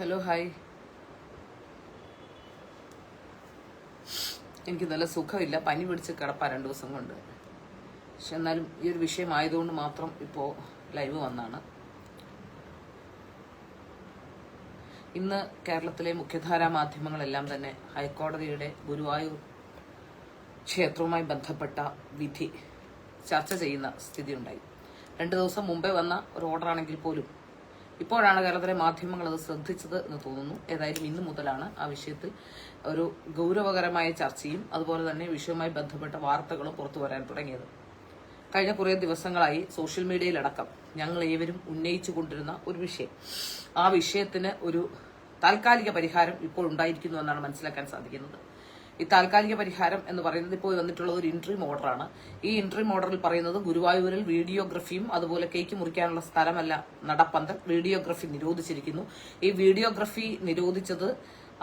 Hello hi എനിക്ക് നല്ല സുഖമില്ല. പനി പിടിച്ച് കിടപ്പാ രണ്ടു ദിവസം കൊണ്ട്. പക്ഷെ എന്നാലും ഈ ഒരു വിഷയം ആയതുകൊണ്ട് മാത്രം ഇപ്പോൾ ലൈവ് വന്നാണ്. ഇന്ന് കേരളത്തിലെ മുഖ്യധാരാ മാധ്യമങ്ങളെല്ലാം തന്നെ ഹൈക്കോടതിയുടെ ഗുരുവായൂർ ക്ഷേത്രവുമായി ബന്ധപ്പെട്ട വിധി ചർച്ച ചെയ്യുന്ന സ്ഥിതിയുണ്ടായി. രണ്ട് ദിവസം മുമ്പേ വന്ന ഒരു ഓർഡറാണെങ്കിൽ പോലും ഇപ്പോഴാണ് കേരളത്തിലെ മാധ്യമങ്ങൾ അത് ശ്രദ്ധിച്ചത് എന്ന് തോന്നുന്നു. ഏതായാലും ഇന്നു മുതലാണ് ആ വിഷയത്തിൽ ഒരു ഗൗരവകരമായ ചർച്ചയും അതുപോലെ തന്നെ വിഷയവുമായി ബന്ധപ്പെട്ട വാർത്തകളും പുറത്തു വരാൻ തുടങ്ങിയത്. കഴിഞ്ഞ കുറേ ദിവസങ്ങളായി സോഷ്യൽ മീഡിയയിലടക്കം ഞങ്ങൾ ഏവരും ഉന്നയിച്ചു കൊണ്ടിരുന്ന ഒരു വിഷയം. ആ വിഷയത്തിന് ഒരു താൽക്കാലിക പരിഹാരം ഇപ്പോൾ ഉണ്ടായിരിക്കുന്നു എന്നാണ് മനസ്സിലാക്കാൻ സാധിക്കുന്നത്. ഈ താൽക്കാലിക പരിഹാരം എന്ന് പറയുന്നത് ഇപ്പോൾ വന്നിട്ടുള്ള ഒരു ഇൻട്രീം ഓർഡറാണ് ഈ ഇൻട്രീം ഓർഡറിൽ പറയുന്നത് ഗുരുവായൂരിൽ വീഡിയോഗ്രഫിയും അതുപോലെ കേക്ക് മുറിക്കാനുള്ള സ്ഥലമല്ല നടപ്പന്തൽ. വീഡിയോഗ്രഫി നിരോധിച്ചിരിക്കുന്നു. ഈ വീഡിയോഗ്രഫി നിരോധിച്ചത്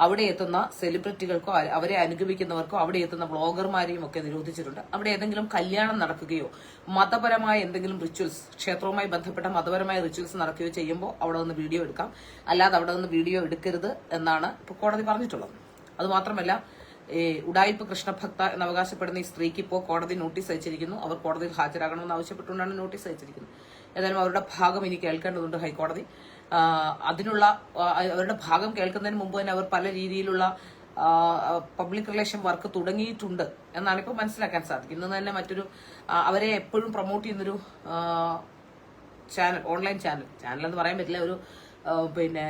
അവിടെ എത്തുന്ന സെലിബ്രിറ്റികൾക്കോ അവരെ അനുഗമിക്കുന്നവർക്കോ അവിടെ എത്തുന്ന വ്ളോഗർമാരെയും ഒക്കെ നിരോധിച്ചിട്ടുണ്ട്. അവിടെ ഏതെങ്കിലും കല്യാണം നടക്കുകയോ മതപരമായ എന്തെങ്കിലും റിച്വൽസ് ക്ഷേത്രവുമായി ബന്ധപ്പെട്ട മതപരമായ റിച്വൽസ് നടക്കുകയോ ചെയ്യുമ്പോൾ അവിടെ നിന്ന് വീഡിയോ എടുക്കാം. അല്ലാതെ അവിടെ നിന്ന് വീഡിയോ എടുക്കരുത് എന്നാണ് ഇപ്പോൾ കോടതി പറഞ്ഞിട്ടുള്ളത്. അതുമാത്രമല്ല ഈ ഉഡായിപ്പ് കൃഷ്ണഭക്ത എന്ന് അവകാശപ്പെടുന്ന ഈ സ്ത്രീക്ക് ഇപ്പോൾ കോടതി നോട്ടീസ് അയച്ചിരിക്കുന്നു. അവർ കോടതിയിൽ ഹാജരാകണമെന്ന് ആവശ്യപ്പെട്ടുകൊണ്ടാണ് നോട്ടീസ് അയച്ചിരിക്കുന്നത്. ഏതായാലും അവരുടെ ഭാഗം ഇനി കേൾക്കേണ്ടതുണ്ട് ഹൈക്കോടതി. അതിനുള്ള അവരുടെ ഭാഗം കേൾക്കുന്നതിന് മുമ്പ് തന്നെ അവർ പല രീതിയിലുള്ള പബ്ലിക് റിലേഷൻ വർക്ക് തുടങ്ങിയിട്ടുണ്ട് എന്നാണ് ഇപ്പോൾ മനസ്സിലാക്കാൻ സാധിക്കുന്നത്. ഇന്ന് തന്നെ മറ്റൊരു അവരെ എപ്പോഴും പ്രൊമോട്ട് ചെയ്യുന്നൊരു ചാനൽ ഓൺലൈൻ ചാനൽ. ചാനൽ എന്ന് പറയാൻ പറ്റില്ല ഒരു പിന്നെ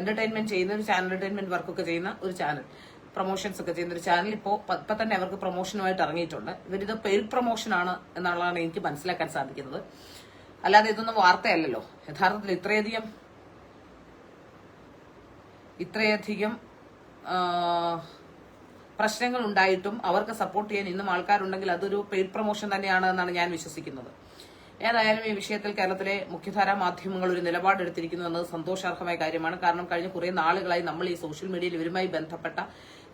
എന്റർടൈൻമെന്റ് ചെയ്യുന്ന ഒരു ചാനൽ എന്റർടൈൻമെന്റ് വർക്കൊക്കെ ചെയ്യുന്ന ഒരു ചാനൽ. പ്രൊമോഷൻസ് ഒക്കെ ചെയ്യുന്ന ഒരു ചാനൽ ഇപ്പോൾ ഇപ്പം തന്നെ അവർക്ക് പ്രൊമോഷനുമായിട്ട് ഇറങ്ങിയിട്ടുണ്ട്. ഇവരിത് പെയ്ഡ് പ്രൊമോഷൻ ആണ് എന്നുള്ളതാണ് എനിക്ക് മനസ്സിലാക്കാൻ സാധിക്കുന്നത്. അല്ലാതെ ഇതൊന്നും വാർത്തയല്ലല്ലോ. യഥാർത്ഥത്തിൽ ഇത്രയധികം ഇത്രയധികം പ്രശ്നങ്ങൾ ഉണ്ടായിട്ടും അവർക്ക് സപ്പോർട്ട് ചെയ്യാൻ ഇന്നും ആൾക്കാരുണ്ടെങ്കിൽ അതൊരു പെയ്ഡ് പ്രൊമോഷൻ തന്നെയാണ് എന്നാണ് ഞാൻ വിശ്വസിക്കുന്നത്. ഏതായാലും ഈ വിഷയത്തിൽ കേരളത്തിലെ മുഖ്യധാരാ മാധ്യമങ്ങൾ ഒരു നിലപാടെടുത്തിരിക്കുന്നു എന്നത് സന്തോഷാർഹമായ കാര്യമാണ്. കാരണം കഴിഞ്ഞ കുറേ നാളുകളായി നമ്മൾ ഈ സോഷ്യൽ മീഡിയയിൽ ഇവരുമായി ബന്ധപ്പെട്ട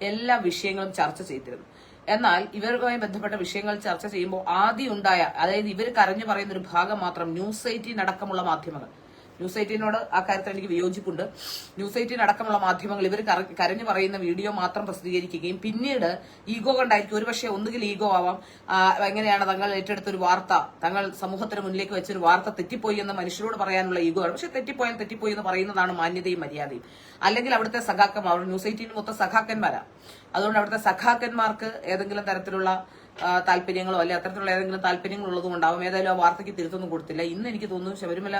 എല്ലാ വിഷയങ്ങളും ചർച്ച ചെയ്തിരുന്നു. എന്നാൽ ഇവരുമായി ബന്ധപ്പെട്ട വിഷയങ്ങൾ ചർച്ച ചെയ്യുമ്പോൾ ആദ്യം ഉണ്ടായ അതായത് ഇവർ കരഞ്ഞു പറയുന്ന ഒരു ഭാഗം മാത്രം ന്യൂസ് എയ്റ്റീൻ അടക്കമുള്ള മാധ്യമങ്ങൾ. ന്യൂസ് എയ്റ്റീനോട് ആ കാര്യത്തിൽ എനിക്ക് വിയോജിപ്പുണ്ട്. ന്യൂസ് എയ്റ്റീൻ അടക്കമുള്ള മാധ്യമങ്ങൾ ഇവർ കരഞ്ഞു പറയുന്ന വീഡിയോ മാത്രം പ്രസിദ്ധീകരിക്കുകയും പിന്നീട് ഈഗോ കണ്ടായിരിക്കും. ഒരുപക്ഷെ ഒന്നുകിൽ ഈഗോ ആവാം. എങ്ങനെയാണ് തങ്ങൾ ഏറ്റെടുത്തൊരു വാർത്ത? തങ്ങൾ സമൂഹത്തിന് മുന്നിലേക്ക് വെച്ചൊരു വാർത്ത തെറ്റിപ്പോയി എന്ന് മനുഷ്യരോട് പറയാനുള്ള ഈഗോ ആണ്. പക്ഷേ തെറ്റിപ്പോയാൽ തെറ്റിപ്പോയി എന്ന് പറയുന്നതാണ് മാന്യതയും മര്യാദയും. അല്ലെങ്കിൽ അവിടുത്തെ സഖാക്കന്മാർ ന്യൂസ് എയ്റ്റീൻ മൊത്തം സഖാക്കന്മാരാണ് അതുകൊണ്ട് അവിടുത്തെ സഖാക്കന്മാർക്ക് ഏതെങ്കിലും തരത്തിലുള്ള താല്പര്യങ്ങളോ അല്ലെ അത്തരത്തിലുള്ള ഏതെങ്കിലും താല്പര്യങ്ങൾ ഉള്ളതും ഉണ്ടാവും. ഏതായാലും ആ വാർത്തയ്ക്ക് തിരുത്തൊന്നും കൊടുത്തില്ല. ഇന്ന് എനിക്ക് തോന്നുന്നു ശബരിമല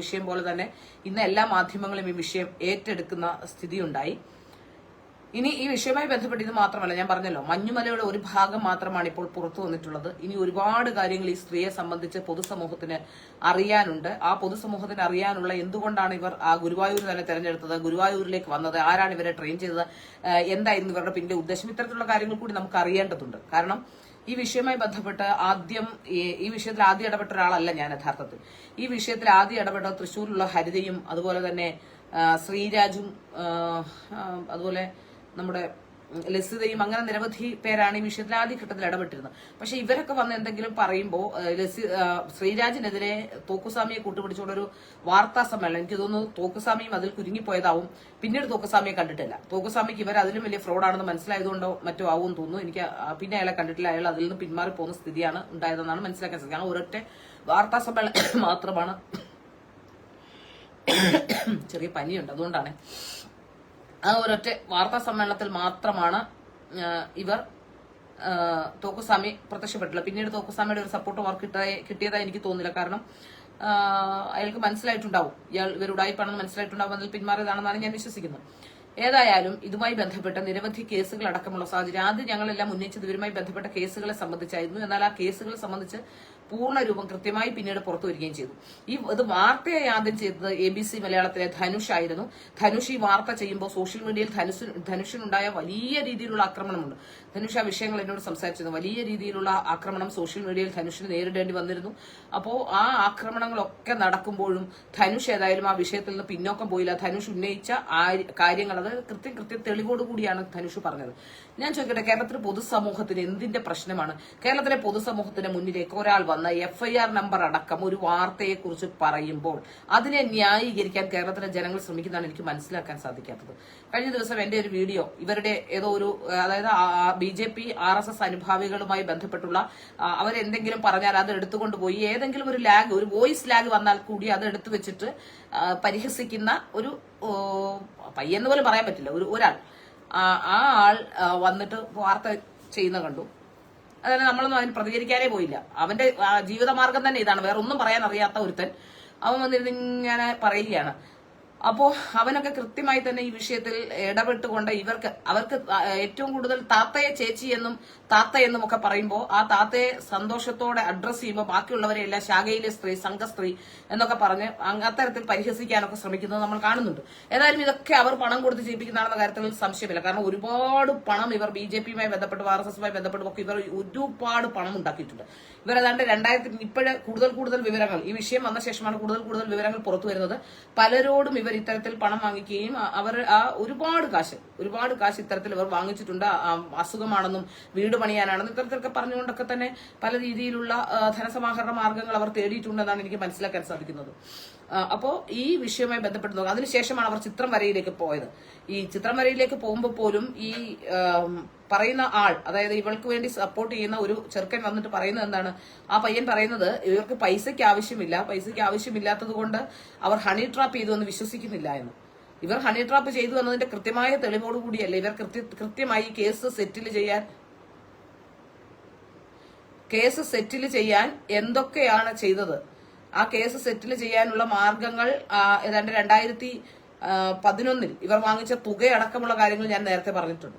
വിഷയം പോലെ തന്നെ ഇന്ന് എല്ലാ മാധ്യമങ്ങളും ഈ വിഷയം ഏറ്റെടുക്കുന്ന സ്ഥിതിയുണ്ടായി. ഇനി ഈ വിഷയവുമായി ബന്ധപ്പെട്ട് ഇത് മാത്രമല്ല ഞാൻ പറഞ്ഞല്ലോ മഞ്ഞുമലയുടെ ഒരു ഭാഗം മാത്രമാണ് ഇപ്പോൾ പുറത്തു വന്നിട്ടുള്ളത്. ഇനി ഒരുപാട് കാര്യങ്ങൾ ഈ സ്ത്രീയെ സംബന്ധിച്ച് പൊതുസമൂഹത്തിന് അറിയാനുണ്ട്. ആ പൊതുസമൂഹത്തിന് അറിയാനുള്ള എന്തുകൊണ്ടാണ് ഇവർ ആ ഗുരുവായൂർ തന്നെ തെരഞ്ഞെടുത്തത് ഗുരുവായൂരിലേക്ക് വന്നത് ആരാണ് ഇവരെ ട്രെയിൻ ചെയ്തത് എന്തായിരുന്നു ഇവരുടെ പിന്നിലെ ഉദ്ദേശം? ഇത്തരത്തിലുള്ള കാര്യങ്ങൾ കൂടി നമുക്ക് അറിയേണ്ടതുണ്ട്. കാരണം ഈ വിഷയവുമായി ബന്ധപ്പെട്ട് ആദ്യം ഈ- വിഷയത്തിൽ ആദ്യം ഇടപെട്ട ഒരാളല്ല ഞാൻ യഥാർത്ഥത്തിൽ. ഈ വിഷയത്തിൽ ആദ്യം ഇടപെട്ട തൃശ്ശൂരിലുള്ള ഹരിതയും അതുപോലെ തന്നെ ശ്രീരാജും അതുപോലെ നമ്മുടെ ലസിതയും അങ്ങനെ നിരവധി പേരാണ് ഈ വിഷയത്തിൽ ആദ്യഘട്ടത്തിൽ ഇടപെട്ടിരുന്നത്. പക്ഷെ ഇവരൊക്കെ വന്ന് എന്തെങ്കിലും പറയുമ്പോൾ ലസി ശ്രീരാജിനെതിരെ തോക്കുസ്വാമിയെ കൂട്ടുപിടിച്ചുകൊണ്ടൊരു വാർത്താ സമ്മേളനം എനിക്ക് തോന്നുന്നു തോക്കുസ്വാമിയും അതിൽ കുരുങ്ങിപ്പോയതാവും. പിന്നീട് തോക്കുസ്വാമിയെ കണ്ടിട്ടില്ല. തോക്കുസ്വാമിക്ക് ഇവർ അതിലും വലിയ ഫ്രോഡാണെന്ന് മനസ്സിലായതുകൊണ്ടോ മറ്റോ ആവും തോന്നുന്നു. എനിക്ക് പിന്നെ അയാളെ കണ്ടിട്ടില്ല. അയാൾ അതിൽ നിന്ന് പിന്മാറി പോകുന്ന സ്ഥിതിയാണ് ഉണ്ടായതെന്നാണ് മനസ്സിലാക്കാൻ സാധിക്കുക ആ ഒരൊറ്റ വാർത്താ സമ്മേളനം മാത്രമാണ്. ചെറിയ പനിയുണ്ട്. അതുകൊണ്ടാണ് ആ ഒരൊറ്റ വാർത്താ സമ്മേളനത്തിൽ മാത്രമാണ് ഇവർ തോക്കുസ്വാമി പ്രത്യക്ഷപ്പെട്ടില്ല പിന്നീട് തോക്കുസ്വാമിയുടെ ഒരു സപ്പോർട്ട് വർക്ക് കിട്ടായി കിട്ടിയതായി എനിക്ക് തോന്നുന്നില്ല. കാരണം അയാൾക്ക് മനസ്സിലായിട്ടുണ്ടാവും. ഇയാൾ ഇവർ ഉടായിപ്പാണെന്ന് മനസ്സിലായിട്ടുണ്ടാവും അതിൽ പിന്മാറിയതാണെന്നാണ് ഞാൻ വിശ്വസിക്കുന്നത്. ഏതായാലും ഇതുമായി ബന്ധപ്പെട്ട നിരവധി കേസുകൾ അടക്കമുള്ള സാഹചര്യം. ആദ്യം ഞങ്ങളെല്ലാം ഉന്നയിച്ചത് ഇവരുമായി ബന്ധപ്പെട്ട കേസുകളെ സംബന്ധിച്ചായിരുന്നു. എന്നാൽ ആ കേസുകളെ സംബന്ധിച്ച് പൂർണ രൂപം കൃത്യമായി പിന്നീട് പുറത്തു വരികയും ചെയ്തു. ഈ ഇത് വാർത്തയായി ആദ്യം ചെയ്തത് എ ബി സി മലയാളത്തിലെ ധനുഷ് ആയിരുന്നു. ധനുഷ് ഈ വാർത്ത ചെയ്യുമ്പോൾ സോഷ്യൽ മീഡിയയിൽ ധനുഷ് ധനുഷിനുണ്ടായ വലിയ രീതിയിലുള്ള ആക്രമണമുണ്ട്. ധനുഷ് ആ വിഷയങ്ങൾ എന്നോട് സംസാരിച്ചിരുന്നു. വലിയ രീതിയിലുള്ള ആക്രമണം സോഷ്യൽ മീഡിയയിൽ ധനുഷിന് നേരിടേണ്ടി വന്നിരുന്നു. അപ്പോൾ ആ ആക്രമണങ്ങളൊക്കെ നടക്കുമ്പോഴും ധനുഷ് ഏതായാലും ആ വിഷയത്തിൽ നിന്ന് പിന്നോക്കം പോയില്ല. ധനുഷ് ഉന്നയിച്ച കാര്യങ്ങൾ അത് കൃത്യം കൃത്യം തെളിവോട് കൂടിയാണ് ധനുഷ് പറഞ്ഞത്. ഞാൻ ചോദിക്കട്ടെ കേരളത്തിലെ പൊതുസമൂഹത്തിന് എന്തിന്റെ പ്രശ്നമാണ്? കേരളത്തിലെ പൊതുസമൂഹത്തിന്റെ മുന്നിലേക്ക് ഒരാൾ വന്ന എഫ് ഐ ആർ നമ്പർ അടക്കം ഒരു വാർത്തയെക്കുറിച്ച് പറയുമ്പോൾ അതിനെ ന്യായീകരിക്കാൻ കേരളത്തിലെ ജനങ്ങൾ ശ്രമിക്കുന്നതാണ് എനിക്ക് മനസ്സിലാക്കാൻ സാധിക്കാത്തത്. കഴിഞ്ഞ ദിവസം എന്റെ ഒരു വീഡിയോ ഇവരുടെ ഏതോ ഒരു അതായത് B J P R S S അനുഭാവികളുമായി ബന്ധപ്പെട്ടുള്ള അവരെന്തെങ്കിലും പറഞ്ഞാൽ അത് എടുത്തുകൊണ്ട് പോയി ഏതെങ്കിലും ഒരു ലാഗ് ഒരു വോയിസ് ലാഗ് വന്നാൽ കൂടി അത് എടുത്തു വെച്ചിട്ട് പരിഹസിക്കുന്ന ഒരു പയ്യെന്ന് പോലും പറയാൻ പറ്റില്ല. ഒരു ഒരാൾ. ആ ആ ആൾ വന്നിട്ട് വാർത്ത ചെയ്യുന്ന കണ്ടു. അതായത് നമ്മളൊന്നും അതിന് പ്രതികരിക്കാനേ പോയില്ല. അവന്റെ ജീവിതമാർഗം തന്നെ ഇതാണ്. വേറെ ഒന്നും പറയാൻ അറിയാത്ത ഒരുത്തൻ അവൻ വന്നിരുന്ന് ഇങ്ങനെ പറയുകയാണ്. അപ്പോ അവനൊക്കെ കൃത്യമായി തന്നെ ഈ വിഷയത്തിൽ ഇടപെട്ടുകൊണ്ട് ഇവർക്ക് അവർക്ക് ഏറ്റവും കൂടുതൽ താത്തയെ ചേച്ചി എന്നും താത്ത എന്നും ഒക്കെ പറയുമ്പോൾ ആ താത്തയെ സന്തോഷത്തോടെ അഡ്രസ് ചെയ്യുമ്പോൾ ബാക്കിയുള്ളവരെ എല്ലാം ശാഖയിലെ സ്ത്രീ സംഘസ്ത്രീ എന്നൊക്കെ പറഞ്ഞ് അത്തരത്തിൽ പരിഹസിക്കാനൊക്കെ ശ്രമിക്കുന്നത് നമ്മൾ കാണുന്നുണ്ട്. ഏതായാലും ഇതൊക്കെ അവർ പണം കൊടുത്ത് ചെയ്യിപ്പിക്കുന്നതാണെന്ന കാര്യത്തിൽ സംശയമില്ല. കാരണം ഒരുപാട് പണം ഇവർ ബി ജെ പിയുമായി ബന്ധപ്പെട്ട് ആർ എസ് എസുമായി ബന്ധപ്പെട്ട് ഒക്കെ ഇവർ ഒരുപാട് പണം ഉണ്ടാക്കിയിട്ടുണ്ട്. ഇവർ ഏതാണ്ട് രണ്ടായിരത്തി ഇപ്പോഴേ കൂടുതൽ കൂടുതൽ വിവരങ്ങൾ ഈ വിഷയം വന്ന ശേഷമാണ് കൂടുതൽ കൂടുതൽ വിവരങ്ങൾ പുറത്തു വരുന്നത്. പലരോടും ഇവർ ഇത്തരത്തിൽ പണം വാങ്ങിക്കുകയും അവർ ആ ഒരുപാട് കാശ് ഒരുപാട് കാശ് ഇത്തരത്തിൽ ഇവർ വാങ്ങിച്ചിട്ടുണ്ട്. അസുഖമാണെന്നും വീട് പണിയാനാണെന്നും ഇത്തരത്തിലൊക്കെ പറഞ്ഞുകൊണ്ടൊക്കെ തന്നെ പല രീതിയിലുള്ള ധനസമാഹരണ മാർഗങ്ങൾ അവർ തേടിയിട്ടുണ്ടെന്നാണ് എനിക്ക് മനസ്സിലാക്കാൻ സാധിക്കുന്നത്. ആ, അപ്പോ ഈ വിഷയവുമായി ബന്ധപ്പെട്ട് നോക്കുക അതിനുശേഷമാണ് അവർ ചിത്രം വരയിലേക്ക് പോയത്. ഈ ചിത്രം വരയിലേക്ക് പോകുമ്പോൾ പോലും ഈ പറയുന്ന ആൾ അതായത് ഇവൾക്ക് വേണ്ടി സപ്പോർട്ട് ചെയ്യുന്ന ഒരു ചെറുക്കൻ വന്നിട്ട് പറയുന്നത് എന്താണ്? ആ പയ്യൻ പറയുന്നത് ഇവർക്ക് പൈസയ്ക്ക് ആവശ്യമില്ല. പൈസയ്ക്ക് ആവശ്യമില്ലാത്തത് കൊണ്ട് അവർ ഹണി ട്രാപ്പ് ചെയ്തു എന്ന് വിശ്വസിക്കുന്നില്ല എന്ന്. ഇവർ ഹണി ട്രാപ്പ് ചെയ്തു എന്നതിന്റെ കൃത്യമായ തെളിവോടുകൂടിയല്ല ഇവർ കൃത്യ കൃത്യമായി കേസ് സെറ്റിൽ ചെയ്യാൻ കേസ് സെറ്റിൽ ചെയ്യാൻ എന്തൊക്കെയാണ് ചെയ്തത്? ആ കേസ് സെറ്റിൽ ചെയ്യാനുള്ള മാർഗങ്ങൾ ഏതാണ്ട് രണ്ടായിരത്തി പതിനൊന്നിൽ ഇവർ വാങ്ങിച്ച തുകയടക്കമുള്ള കാര്യങ്ങൾ ഞാൻ നേരത്തെ പറഞ്ഞിട്ടുണ്ട്.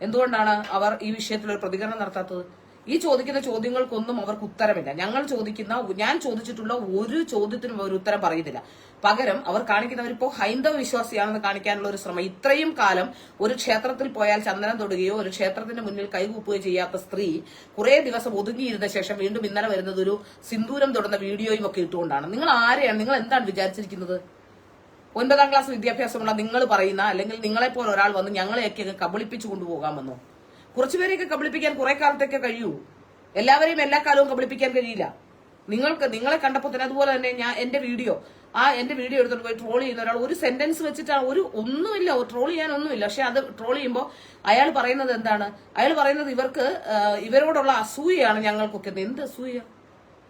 എന്തുകൊണ്ടാണ് അവർ ഈ വിഷയത്തിൽ ഒരു പ്രതികരണം നടത്താത്തത്? ഈ ചോദിക്കുന്ന ചോദ്യങ്ങൾക്കൊന്നും അവർക്ക് ഉത്തരമില്ല. ഞങ്ങൾ ചോദിക്കുന്ന ഞാൻ ചോദിച്ചിട്ടുള്ള ഒരു ചോദ്യത്തിനും അവർ ഉത്തരം പറയുന്നില്ല. പകരം അവർ കാണിക്കുന്നവർ ഇപ്പോൾ ഹൈന്ദവ വിശ്വാസിയാണെന്ന് കാണിക്കാനുള്ള ഒരു ശ്രമം. ഇത്രയും കാലം ഒരു ക്ഷേത്രത്തിൽ പോയാൽ ചന്ദനം തൊടുകയോ ഒരു ക്ഷേത്രത്തിന്റെ മുന്നിൽ കൈകൂപ്പുകയോ ചെയ്യാത്ത സ്ത്രീ കുറെ ദിവസം ഒതുങ്ങിയിരുന്ന ശേഷം വീണ്ടും ഇന്നലെ വരുന്നത് ഒരു സിന്ദൂരം തൊടുന്ന വീഡിയോയും ഒക്കെ ഇട്ടുകൊണ്ടാണ്. നിങ്ങൾ ആരെയാണ്? നിങ്ങൾ എന്താണ് വിചാരിച്ചിരിക്കുന്നത്? ഒൻപതാം ക്ലാസ് വിദ്യാഭ്യാസമുള്ള നിങ്ങൾ പറയുന്ന അല്ലെങ്കിൽ നിങ്ങളെപ്പോലെ ഒരാൾ വന്ന് ഞങ്ങളെയൊക്കെ കബളിപ്പിച്ചു കൊണ്ടുപോകാമെന്നോ? കുറച്ചുപേരെയൊക്കെ കബളിപ്പിക്കാൻ കുറെ കാലത്തേക്ക് കഴിയൂ. എല്ലാവരെയും എല്ലാ കാലവും കബളിപ്പിക്കാൻ കഴിയില്ല. നിങ്ങൾക്ക് നിങ്ങളെ കണ്ടപ്പോൾ തന്നെ അതുപോലെ തന്നെ ഞാൻ എന്റെ വീഡിയോ ആ എന്റെ വീഡിയോ എടുത്തോണ്ട് പോയി ട്രോൾ ചെയ്യുന്ന ഒരാൾ ഒരു സെന്റൻസ് വെച്ചിട്ടാണ് ഒരു ഒന്നുമില്ല ട്രോൾ ചെയ്യാനൊന്നുമില്ല. പക്ഷെ അത് ട്രോൾ ചെയ്യുമ്പോൾ അയാൾ പറയുന്നത് എന്താണ്? അയാൾ പറയുന്നത് ഇവർക്ക് ഇവരോടുള്ള അസൂയയാണ് ഞങ്ങൾക്കൊക്കെ. എന്ത് അസൂയ?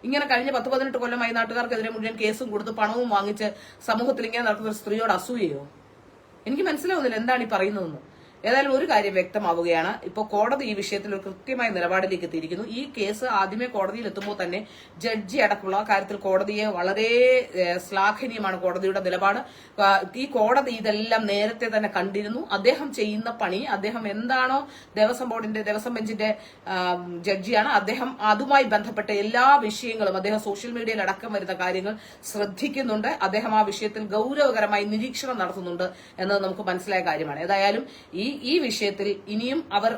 ഇങ്ങനെ കഴിഞ്ഞ പത്ത് പതിനെട്ട് കൊല്ലമായി നാട്ടുകാർക്കെതിരെ മുഴുവൻ കേസും കൊടുത്ത് പണവും വാങ്ങിച്ച് സമൂഹത്തിൽ ഇങ്ങനെ നടക്കുന്ന ഒരു സ്ത്രീയോട് അസൂയയോ? എനിക്ക് മനസ്സിലാവുന്നില്ല എന്താണ് ഈ പറയുന്നതെന്ന്. ഏതായാലും ഒരു കാര്യം വ്യക്തമാവുകയാണ്. ഇപ്പോൾ കോടതി ഈ വിഷയത്തിൽ ഒരു കൃത്യമായ നിലപാടിലേക്ക് എത്തിയിരിക്കുന്നു. ഈ കേസ് ആദ്യമേ കോടതിയിൽ എത്തുമ്പോൾ തന്നെ ജഡ്ജി അടക്കമുള്ള കാര്യത്തിൽ കോടതിയെ വളരെ ശ്ലാഘനീയമാണ് കോടതിയുടെ നിലപാട്. ഈ കോടതി ഇതെല്ലാം നേരത്തെ തന്നെ കണ്ടിരുന്നു. അദ്ദേഹം ചെയ്യുന്ന പണി അദ്ദേഹം എന്താണോ ദേവസ്വം ബോർഡിന്റെ ദേവസ്വം ബെഞ്ചിന്റെ ജഡ്ജിയാണ്. അദ്ദേഹം അതുമായി ബന്ധപ്പെട്ട എല്ലാ വിഷയങ്ങളും അദ്ദേഹം സോഷ്യൽ മീഡിയയിൽ അടക്കം വരുന്ന കാര്യങ്ങൾ ശ്രദ്ധിക്കുന്നുണ്ട്. അദ്ദേഹം ആ വിഷയത്തിൽ ഗൗരവകരമായി നിരീക്ഷണം നടത്തുന്നുണ്ട് എന്നത് നമുക്ക് മനസ്സിലായ കാര്യമാണ്. ഏതായാലും ഈ ഈ വിഷയത്തിൽ ഇനിയും അവർ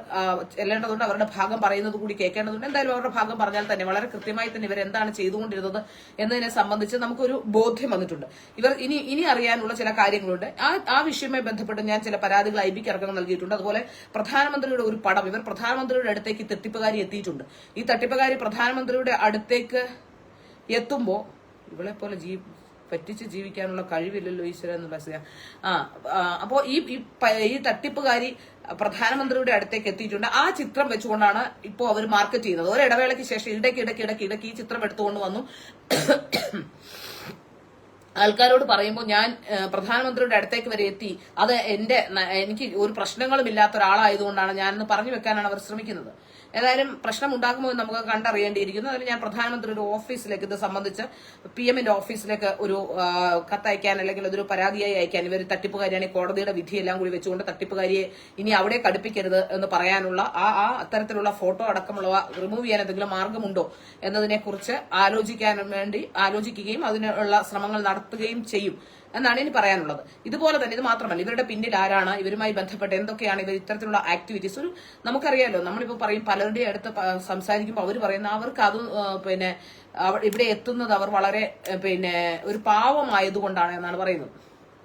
ചെല്ലേണ്ടതുണ്ട്. അവരുടെ ഭാഗം പറയുന്നത് കൂടി കേൾക്കേണ്ടതുണ്ട്. എന്തായാലും അവരുടെ ഭാഗം പറഞ്ഞാൽ തന്നെ വളരെ കൃത്യമായി തന്നെ ഇവർ എന്താണ് ചെയ്തുകൊണ്ടിരുന്നത് എന്നതിനെ സംബന്ധിച്ച് നമുക്കൊരു ബോധ്യം വന്നിട്ടുണ്ട്. ഇവർ ഇനി ഇനി അറിയാനുള്ള ചില കാര്യങ്ങളുണ്ട്. ആ ആ വിഷയവുമായി ബന്ധപ്പെട്ട് ഞാൻ ചില പരാതികൾ ഐ ബിക്ക് ഇറക്കം നൽകിയിട്ടുണ്ട്. അതുപോലെ പ്രധാനമന്ത്രിയുടെ ഒരു പടം ഇവർ പ്രധാനമന്ത്രിയുടെ അടുത്തേക്ക് തട്ടിപ്പുകാരി എത്തിയിട്ടുണ്ട്. ഈ തട്ടിപ്പുകാരി പ്രധാനമന്ത്രിയുടെ അടുത്തേക്ക് എത്തുമ്പോൾ ഇവളെ പോലെ ജീ പറ്റിച്ച് ജീവിക്കാനുള്ള കഴിവില്ലല്ലോ ഈശ്വര എന്ന് പറയുക. ആ അപ്പോ ഈ ഈ തട്ടിപ്പുകാരി പ്രധാനമന്ത്രിയുടെ അടുത്തേക്ക് എത്തിയിട്ടുണ്ട്. ആ ചിത്രം വെച്ചുകൊണ്ടാണ് ഇപ്പോൾ അവർ മാർക്കറ്റ് ചെയ്യുന്നത്. ഒരു ഇടവേളയ്ക്ക് ശേഷം ഇടയ്ക്ക് ഇടയ്ക്ക് ഇടയ്ക്ക് ഇടയ്ക്ക് ഈ ചിത്രം എടുത്തുകൊണ്ട് വന്നു. ആൾക്കാരോട് പറയുമ്പോൾ ഞാൻ പ്രധാനമന്ത്രിയുടെ അടുത്തേക്ക് വരെ എത്തി. അത് എന്റെ എനിക്ക് ഒരു പ്രശ്നങ്ങളും ഇല്ലാത്ത ഒരാളായതുകൊണ്ടാണ് ഞാനെന്ന് പറഞ്ഞു വെക്കാനാണ് അവർ ശ്രമിക്കുന്നത്. ഏതായാലും പ്രശ്നം ഉണ്ടാകുമോ എന്ന് നമുക്ക് കണ്ടറിയേണ്ടിയിരിക്കുന്നു. അതിൽ ഞാൻ പ്രധാനമന്ത്രിയുടെ ഓഫീസിലേക്ക് ഇത് സംബന്ധിച്ച് പി എമ്മിന്റെ ഓഫീസിലേക്ക് ഒരു കത്തയക്കാൻ അല്ലെങ്കിൽ അതൊരു പരാതിയായി അയക്കാൻ ഇവർ തട്ടിപ്പുകാരിയാണ്. കോടതിയുടെ വിധിയെല്ലാം കൂടി വെച്ചുകൊണ്ട് തട്ടിപ്പുകാരിയെ ഇനി അവിടെ കടുപ്പിക്കരുത് എന്ന് പറയാനുള്ള ആ ആ അത്തരത്തിലുള്ള ഫോട്ടോ അടക്കമുള്ളവ റിമൂവ് ചെയ്യാൻ എന്തെങ്കിലും മാർഗമുണ്ടോ എന്നതിനെ കുറിച്ച് ആലോചിക്കാൻ വേണ്ടി ആലോചിക്കുകയും അതിനുള്ള ശ്രമങ്ങൾ നടത്തുകയും ചെയ്യും. എന്നാണ് ഇനി പറയാനുള്ളത്. ഇതുപോലെ തന്നെ ഇത് മാത്രമല്ല ഇവരുടെ പിന്നിൽ ആരാണ് ഇവരുമായി ബന്ധപ്പെട്ട് എന്തൊക്കെയാണ് ഇവർ ഇത്തരത്തിലുള്ള ആക്ടിവിറ്റീസ് ഒരു നമുക്കറിയാലോ നമ്മളിപ്പോൾ പറയും പലരുടെ അടുത്ത് സംസാരിക്കുമ്പോൾ അവർ പറയുന്ന അവർക്ക് അത് പിന്നെ ഇവിടെ എത്തുന്നത് അവർ വളരെ പിന്നെ ഒരു പാവമായതുകൊണ്ടാണ് എന്നാണ് പറയുന്നത്.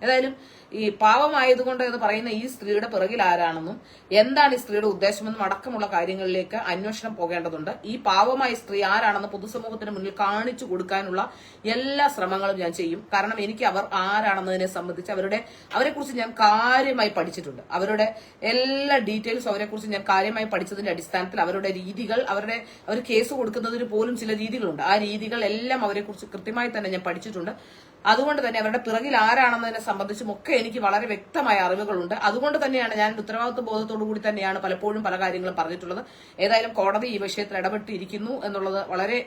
ഏതായാലും ഈ പാവമായതുകൊണ്ട് എന്ന് പറയുന്ന ഈ സ്ത്രീയുടെ പിറകിൽ ആരാണെന്നും എന്താണ് ഈ സ്ത്രീയുടെ ഉദ്ദേശമെന്നും അടക്കമുള്ള കാര്യങ്ങളിലേക്ക് അന്വേഷണം പോകേണ്ടതുണ്ട്. ഈ പാവമായ സ്ത്രീ ആരാണെന്ന് പൊതുസമൂഹത്തിന് മുന്നിൽ കാണിച്ചു കൊടുക്കാനുള്ള എല്ലാ ശ്രമങ്ങളും ഞാൻ ചെയ്യും. കാരണം എനിക്ക് അവർ ആരാണെന്നതിനെ സംബന്ധിച്ച് അവരുടെ അവരെക്കുറിച്ച് ഞാൻ കാര്യമായി പഠിച്ചിട്ടുണ്ട്. അവരുടെ എല്ലാ ഡീറ്റെയിൽസും അവരെക്കുറിച്ച് ഞാൻ കാര്യമായി പഠിച്ചതിന്റെ അടിസ്ഥാനത്തിൽ അവരുടെ രീതികൾ അവരുടെ അവർ കേസ് കൊടുക്കുന്നതിന് പോലും ചില രീതികളുണ്ട്. ആ രീതികൾ എല്ലാം അവരെക്കുറിച്ച് കൃത്യമായി തന്നെ ഞാൻ പഠിച്ചിട്ടുണ്ട്. അതുകൊണ്ട് തന്നെ അവരുടെ പിറകിൽ ആരാണെന്നതിനെ സംബന്ധിച്ചും ഒക്കെ എനിക്ക് വളരെ വ്യക്തമായ അറിവുകളുണ്ട്. അതുകൊണ്ട് തന്നെയാണ് ഞാൻ ഉത്തരവാദിത്വ ബോധത്തോടു കൂടി തന്നെയാണ് പലപ്പോഴും പല കാര്യങ്ങളും പറഞ്ഞിട്ടുള്ളത്. ഏതായാലും കോടതി ഈ വിഷയത്തിൽ ഇടപെട്ടിരിക്കുന്നു എന്നുള്ളത് വളരെ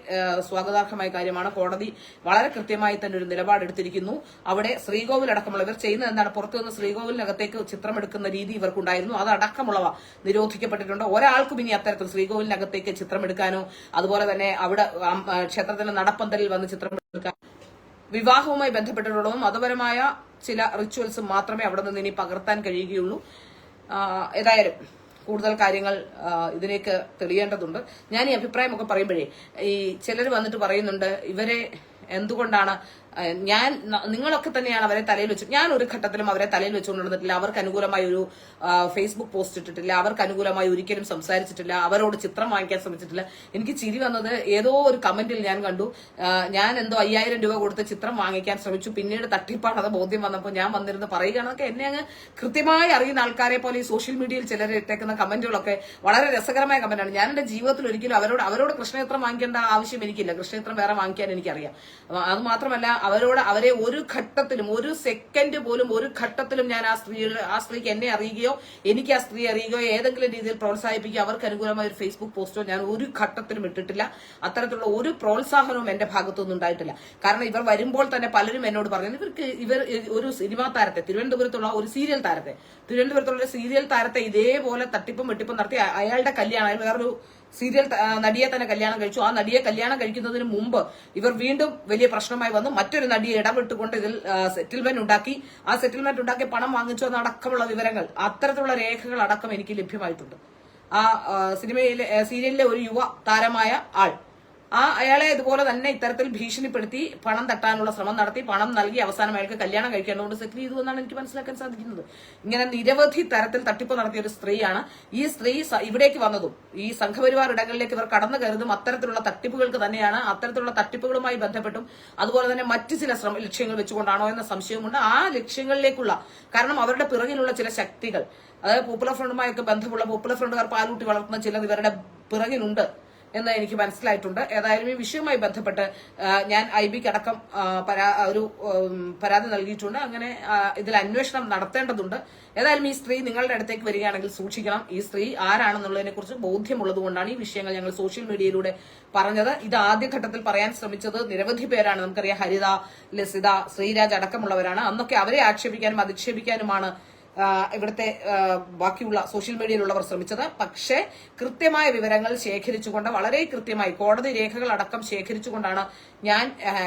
സ്വാഗതാർഹമായ കാര്യമാണ്. കോടതി വളരെ കൃത്യമായി തന്നെ ഒരു നിലപാടെടുത്തിരിക്കുന്നു അവിടെ ശ്രീകോവിൽ അടക്കമുള്ള ഇവർ ചെയ്യുന്നത് എന്താണ്? പുറത്തു നിന്ന് ശ്രീകോവിലിനകത്തേക്ക് ചിത്രമെടുക്കുന്ന രീതി ഇവർക്കുണ്ടായിരുന്നു. അത് അതടക്കമുള്ളവ നിരോധിക്കപ്പെട്ടിട്ടുണ്ട്. ഒരാൾക്കും ഇനി അത്തരത്തിൽ ശ്രീകോവിലിനകത്തേക്ക് ചിത്രമെടുക്കാനോ അതുപോലെ തന്നെ അവിടെ ക്ഷേത്രത്തിന്റെ നടപ്പന്തലിൽ വന്ന് ചിത്രമെടുക്കാൻ വിവാഹവുമായി ബന്ധപ്പെട്ടിട്ടുള്ളതും മതപരമായ ചില റിച്വൽസ് മാത്രമേ അവിടെ നിന്ന് ഇനി പകർത്താൻ കഴിയുകയുള്ളൂ. ഏതായാലും കൂടുതൽ കാര്യങ്ങൾ ഇതിനേക്ക് തെളിയേണ്ടതുണ്ട്. ഞാൻ ഈ അഭിപ്രായമൊക്കെ പറയുമ്പോഴേ ഈ ചിലർ വന്നിട്ട് പറയുന്നുണ്ട് ഇവരെ എന്തുകൊണ്ടാണ് ഞാൻ നിങ്ങളൊക്കെ തന്നെയാണ് അവരെ തലയിൽ വെച്ചു. ഞാൻ ഒരു ഘട്ടത്തിലും അവരെ തലയിൽ വെച്ചുകൊണ്ടിരുന്നിട്ടില്ല. അവർക്ക് അനുകൂലമായി ഒരു ഫേസ്ബുക്ക് പോസ്റ്റ് ഇട്ടിട്ടില്ല. അവർക്ക് അനുകൂലമായി ഒരിക്കലും സംസാരിച്ചിട്ടില്ല. അവരോട് ചിത്രം വാങ്ങിക്കാൻ ശ്രമിച്ചിട്ടില്ല. എനിക്ക് ചിരി വന്നത് ഏതോ ഒരു കമന്റിൽ ഞാൻ കണ്ടു. ഞാൻ എന്തോ അയ്യായിരം രൂപ കൊടുത്ത് ചിത്രം വാങ്ങിക്കാൻ ശ്രമിച്ചു. പിന്നീട് തട്ടിപ്പാണ് അത് ബോധ്യം വന്നപ്പോൾ ഞാൻ വന്നിരുന്ന് പറയുകയാണെന്നൊക്കെ എന്നെ അങ്ങ് കൃത്യമായി അറിയുന്ന ആൾക്കാരെ പോലെ ഈ സോഷ്യൽ മീഡിയയിൽ ചിലർ ഇട്ടേക്കുന്ന കമന്റുകളൊക്കെ വളരെ രസകരമായ കമന്റാണ്. ഞാൻ എന്റെ ജീവിതത്തിൽ ഒരിക്കലും അവരോട് അവരോട് കൃഷ്ണചിത്രം വാങ്ങിക്കേണ്ട ആവശ്യം എനിക്കില്ല. കൃഷ്ണചിത്രം വേറെ വാങ്ങിക്കാൻ എനിക്കറിയാം. അത് മാത്രമല്ല അവരോട് അവരെ ഒരു ഘട്ടത്തിലും ഒരു സെക്കൻഡ് പോലും ഒരു ഘട്ടത്തിലും ഞാൻ ആ സ്ത്രീ ആ സ്ത്രീക്ക് എന്നെ അറിയുകയോ എനിക്ക് ആ സ്ത്രീ അറിയുകയോ ഏതെങ്കിലും രീതിയിൽ പ്രോത്സാഹിപ്പിക്കുകയോ അവർക്ക് അനുകൂലമായ ഒരു ഫേസ്ബുക്ക് പോസ്റ്റോ ഞാൻ ഒരു ഘട്ടത്തിലും ഇട്ടിട്ടില്ല. അത്തരത്തിലുള്ള ഒരു പ്രോത്സാഹനവും എന്റെ ഭാഗത്തുനിന്ന് ഉണ്ടായിട്ടില്ല. കാരണം ഇവർ വരുമ്പോൾ തന്നെ പലരും എന്നോട് പറഞ്ഞു ഇവർക്ക് ഇവർ ഒരു സിനിമാ താരത്തെ തിരുവനന്തപുരത്തുള്ള ഒരു സീരിയൽ താരത്തെ തിരുവനന്തപുരത്തുള്ള ഒരു സീരിയൽ താരത്തെ ഇതേപോലെ തട്ടിപ്പും വെട്ടിപ്പും നടത്തി അയാളുടെ കല്യാണം വേറൊരു സീരിയൽ നടിയെ തന്നെ കല്യാണം കഴിച്ചു. ആ നടിയെ കല്യാണം കഴിക്കുന്നതിന് മുമ്പ് ഇവർ വീണ്ടും വലിയ പ്രശ്നമായി വന്നു. മറ്റൊരു നടിയെ ഇടപെട്ടുകൊണ്ട് ഇതിൽ സെറ്റിൽമെന്റ് ഉണ്ടാക്കി. ആ സെറ്റിൽമെന്റ് ഉണ്ടാക്കി പണം വാങ്ങിച്ചു എന്നടക്കമുള്ള വിവരങ്ങൾ അത്തരത്തിലുള്ള രേഖകൾ അടക്കം എനിക്ക് ലഭ്യമായിട്ടുണ്ട്. ആ, സിനിമയിലെ സീരിയലിലെ ഒരു യുവ താരമായ ആൾ. ആ അയാളെ ഇതുപോലെ തന്നെ ഇത്തരത്തിൽ ഭീഷണിപ്പെടുത്തി പണം തട്ടാനുള്ള ശ്രമം നടത്തി പണം നൽകി അവസാനം അയാൾക്ക് കല്യാണം കഴിക്കേണ്ടതുകൊണ്ട് സെറ്റിൽ ചെയ്തു എന്നാണ് എനിക്ക് മനസ്സിലാക്കാൻ സാധിക്കുന്നത്. ഇങ്ങനെ നിരവധി തരത്തിൽ തട്ടിപ്പ് നടത്തിയ ഒരു സ്ത്രീയാണ്. ഈ സ്ത്രീ ഇവിടേക്ക് വന്നതും ഈ സംഘപരിവാർ ഇടങ്ങളിലേക്ക് ഇവർ കടന്നു കയറുന്നതും അത്തരത്തിലുള്ള തട്ടിപ്പുകൾക്ക് തന്നെയാണ്. അത്തരത്തിലുള്ള തട്ടിപ്പുകളുമായി ബന്ധപ്പെട്ടും അതുപോലെ തന്നെ മറ്റു ചില ശ്രമ ലക്ഷ്യങ്ങൾ വെച്ചുകൊണ്ടാണോ എന്ന സംശയമുണ്ട്. ആ ലക്ഷ്യങ്ങളിലേക്കുള്ള കാരണം അവരുടെ പിറകിലുള്ള ചില ശക്തികൾ അതായത് പോപ്പുലർ ഫ്രണ്ടുമായൊക്കെ ബന്ധമുള്ള പോപ്പുലർ ഫ്രണ്ടുകാർ പാലൂട്ടി വളർത്തുന്ന ചിലർ ഇവരുടെ പിറകിലുണ്ട്. എന്ന് എനിക്ക് മനസ്സിലായിട്ടുണ്ട്. ഏതായാലും ഈ വിഷയവുമായി ബന്ധപ്പെട്ട് ഞാൻ ഐ ബിക്ക് അടക്കം ഒരു പരാതി നൽകിയിട്ടുണ്ട്. അങ്ങനെ ഇതിൽ അന്വേഷണം നടത്തേണ്ടതുണ്ട്. ഏതായാലും ഈ സ്ത്രീ നിങ്ങളുടെ അടുത്തേക്ക് വരികയാണെങ്കിൽ സൂക്ഷിക്കണം. ഈ സ്ത്രീ ആരാണെന്നുള്ളതിനെ കുറിച്ച് ബോധ്യമുള്ളത് കൊണ്ടാണ് ഈ വിഷയങ്ങൾ ഞങ്ങൾ സോഷ്യൽ മീഡിയയിലൂടെ പറഞ്ഞത്. ഇത് ആദ്യഘട്ടത്തിൽ പറയാൻ ശ്രമിച്ചത് നിരവധി പേരാണ്. നമുക്കറിയാം ഹരിത ലസിത ശ്രീരാജ് അടക്കമുള്ളവരാണ്. അന്നൊക്കെ അവരെ ആക്ഷേപിക്കാനും അധിക്ഷേപിക്കാനുമാണ് ഇവിടുത്തെ ബാക്കിയുള്ള സോഷ്യൽ മീഡിയയിലുള്ളവർ ശ്രമിച്ചത്. പക്ഷേ കൃത്യമായ വിവരങ്ങൾ ശേഖരിച്ചുകൊണ്ട് വളരെ കൃത്യമായി കോടതി രേഖകൾ അടക്കം ശേഖരിച്ചുകൊണ്ടാണ് ഞാൻ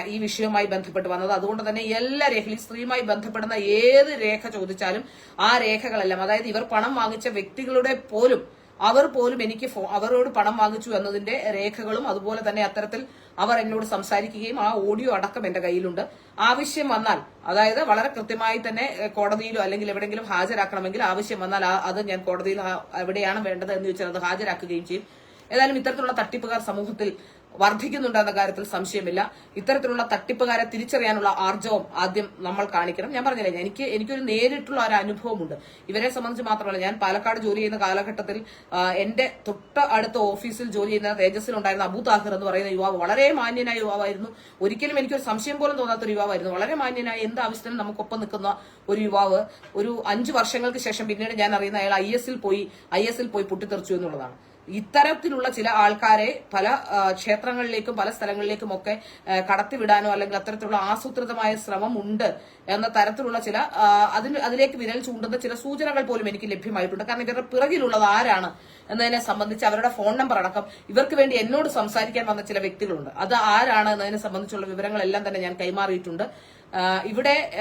ഈ വിഷയവുമായി ബന്ധപ്പെട്ട് വന്നത്. അതുകൊണ്ട് തന്നെ എല്ലാ രേഖയിലും സ്ത്രീയുമായി ബന്ധപ്പെടുന്ന ഏത് രേഖ ചോദിച്ചാലും ആ രേഖകളെല്ലാം അതായത് ഇവർ പണം വാങ്ങിച്ച വ്യക്തികളുടെ പോലും അവർ പോലും എനിക്ക് അവരോട് പണം വാങ്ങിച്ചു എന്നതിന്റെ രേഖകളും അതുപോലെ തന്നെ അത്തരത്തിൽ അവർ എന്നോട് സംസാരിക്കുകയും ആ ഓഡിയോ അടക്കം എന്റെ കയ്യിലുണ്ട്. ആവശ്യം വന്നാൽ അതായത് വളരെ കൃത്യമായി തന്നെ കോടതിയിലോ അല്ലെങ്കിൽ എവിടെയെങ്കിലും ഹാജരാക്കണമെങ്കിൽ ആവശ്യം വന്നാൽ അത് ഞാൻ കോടതിയിൽ എവിടെയാണ് വേണ്ടത് എന്ന് ചോദിച്ചാൽ അത് ഹാജരാക്കുകയും ചെയ്യും. ഏതായാലും ഇത്തരത്തിലുള്ള തട്ടിപ്പുകാർ സമൂഹത്തിൽ വർദ്ധിക്കുന്നുണ്ടെന്ന കാര്യത്തിൽ സംശയമില്ല. ഇത്തരത്തിലുള്ള തട്ടിപ്പുകാരെ തിരിച്ചറിയാനുള്ള ആർജവം ആദ്യം നമ്മൾ കാണിക്കണം. ഞാൻ പറഞ്ഞില്ലേ എനിക്ക് എനിക്കൊരു നേരിട്ടുള്ള ഒരു അനുഭവമുണ്ട്. ഇവരെ സംബന്ധിച്ച് മാത്രമല്ല ഞാൻ പാലക്കാട് ജോലി ചെയ്യുന്ന കാലഘട്ടത്തിൽ എന്റെ തൊട്ട് അടുത്ത ഓഫീസിൽ ജോലി ചെയ്യുന്ന തേജസ്സിലുണ്ടായിരുന്ന അബു താഹിർ എന്ന് പറയുന്ന യുവാവ് വളരെ മാന്യനായ യുവാവായിരുന്നു. ഒരിക്കലും എനിക്കൊരു സംശയം പോലും തോന്നാത്ത ഒരു യുവാവായിരുന്നു. വളരെ മാന്യനായ എന്ത് ആവശ്യത്തിനും നമുക്കൊപ്പം നിൽക്കുന്ന ഒരു യുവാവ് ഒരു അഞ്ചു വർഷങ്ങൾക്ക് ശേഷം പിന്നീട് ഞാൻ അറിയുന്ന അയാൾ ഐ എസിൽ പോയി ഐ എസിൽ പോയി പൊട്ടിത്തെറിച്ചു എന്നുള്ളതാണ്. ഇത്തരത്തിലുള്ള ചില ആൾക്കാരെ പല ക്ഷേത്രങ്ങളിലേക്കും പല സ്ഥലങ്ങളിലേക്കും ഒക്കെ കടത്തിവിടാനോ അല്ലെങ്കിൽ അത്തരത്തിലുള്ള ആസൂത്രിതമായ ശ്രമം ഉണ്ട് എന്ന തരത്തിലുള്ള ചില അതിന് അതിലേക്ക് വിരൽ ചൂണ്ടുന്ന ചില സൂചനകൾ പോലും എനിക്ക് ലഭ്യമായിട്ടുണ്ട്. കാരണം ഇവരുടെ പിറകിലുള്ളത് ആരാണ് എന്നതിനെ സംബന്ധിച്ച് അവരുടെ ഫോൺ നമ്പർ അടക്കം ഇവർക്ക് വേണ്ടി എന്നോട് സംസാരിക്കാൻ വന്ന ചില വ്യക്തികളുണ്ട്. അത് ആരാണ് എന്നതിനെ സംബന്ധിച്ചുള്ള വിവരങ്ങളെല്ലാം തന്നെ ഞാൻ കൈമാറിയിട്ടുണ്ട്. ഇവിടെ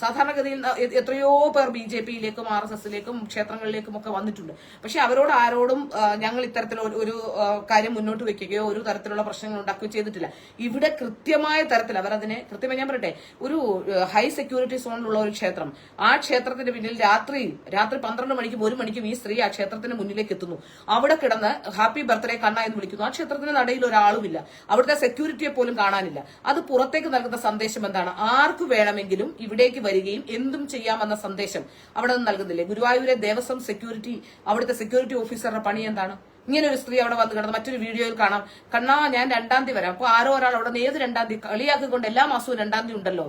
സാധാരണഗതിയിൽ എത്രയോ പേർ ബി ജെ പിയിലേക്കും ആർ എസ് എസിലേക്കും ക്ഷേത്രങ്ങളിലേക്കും ഒക്കെ വന്നിട്ടുണ്ട്. പക്ഷെ അവരോട് ആരോടും ഞങ്ങൾ ഇത്തരത്തിലുള്ള ഒരു- കാര്യം മുന്നോട്ട് വെക്കുകയോ ഒരു തരത്തിലുള്ള പ്രശ്നങ്ങൾ ഉണ്ടാക്കുകയോ ചെയ്തിട്ടില്ല. ഇവിടെ കൃത്യമായ തരത്തിൽ അവർ അതിനെ കൃത്യമായി ഞാൻ പറയട്ടെ ഒരു ഹൈ സെക്യൂരിറ്റി സോണിലുള്ള ഒരു ക്ഷേത്രം ആ ക്ഷേത്രത്തിന്റെ പിന്നിൽ രാത്രി രാത്രി പന്ത്രണ്ട് മണിക്കും ഒരു മണിക്കും ഈ സ്ത്രീ ആ ക്ഷേത്രത്തിന് മുന്നിലേക്ക് എത്തുന്നു. അവിടെ കിടന്ന് ഹാപ്പി ബർത്ത്ഡേ കണ്ണ എന്ന് വിളിക്കുന്നു. ആ ക്ഷേത്രത്തിന് നടയിൽ ഒരാളുമില്ല. അവിടുത്തെ സെക്യൂരിറ്റിയെ പോലും കാണാനില്ല. അത് പുറത്തേക്ക് നൽകുന്ന സന്ദേശം എന്താണ്? ആർക്ക് വേണമെങ്കിലും ഇവിടേക്ക് വരികയും എന്തും ചെയ്യാമെന്ന സന്ദേശം അവിടെ നിന്ന് നൽകുന്നില്ലേ? ഗുരുവായൂരെ ദേവസ്വം സെക്യൂരിറ്റി അവിടുത്തെ സെക്യൂരിറ്റി ഓഫീസറുടെ പണി എന്താണ്? ഇങ്ങനെ ഒരു സ്ത്രീ അവിടെ വന്ന് കിടന്ന് മറ്റൊരു വീഡിയോയിൽ കാണാം. കണ്ണാ ഞാൻ രണ്ടാം തീയതി വരാം. അപ്പൊ ആരോ ഒരാൾ അവിടെ നിന്ന് ഏത് രണ്ടാം തീയതി കളിയാക്കിക്കൊണ്ട് എല്ലാ മാസവും രണ്ടാം തീയതി ഉണ്ടല്ലോ?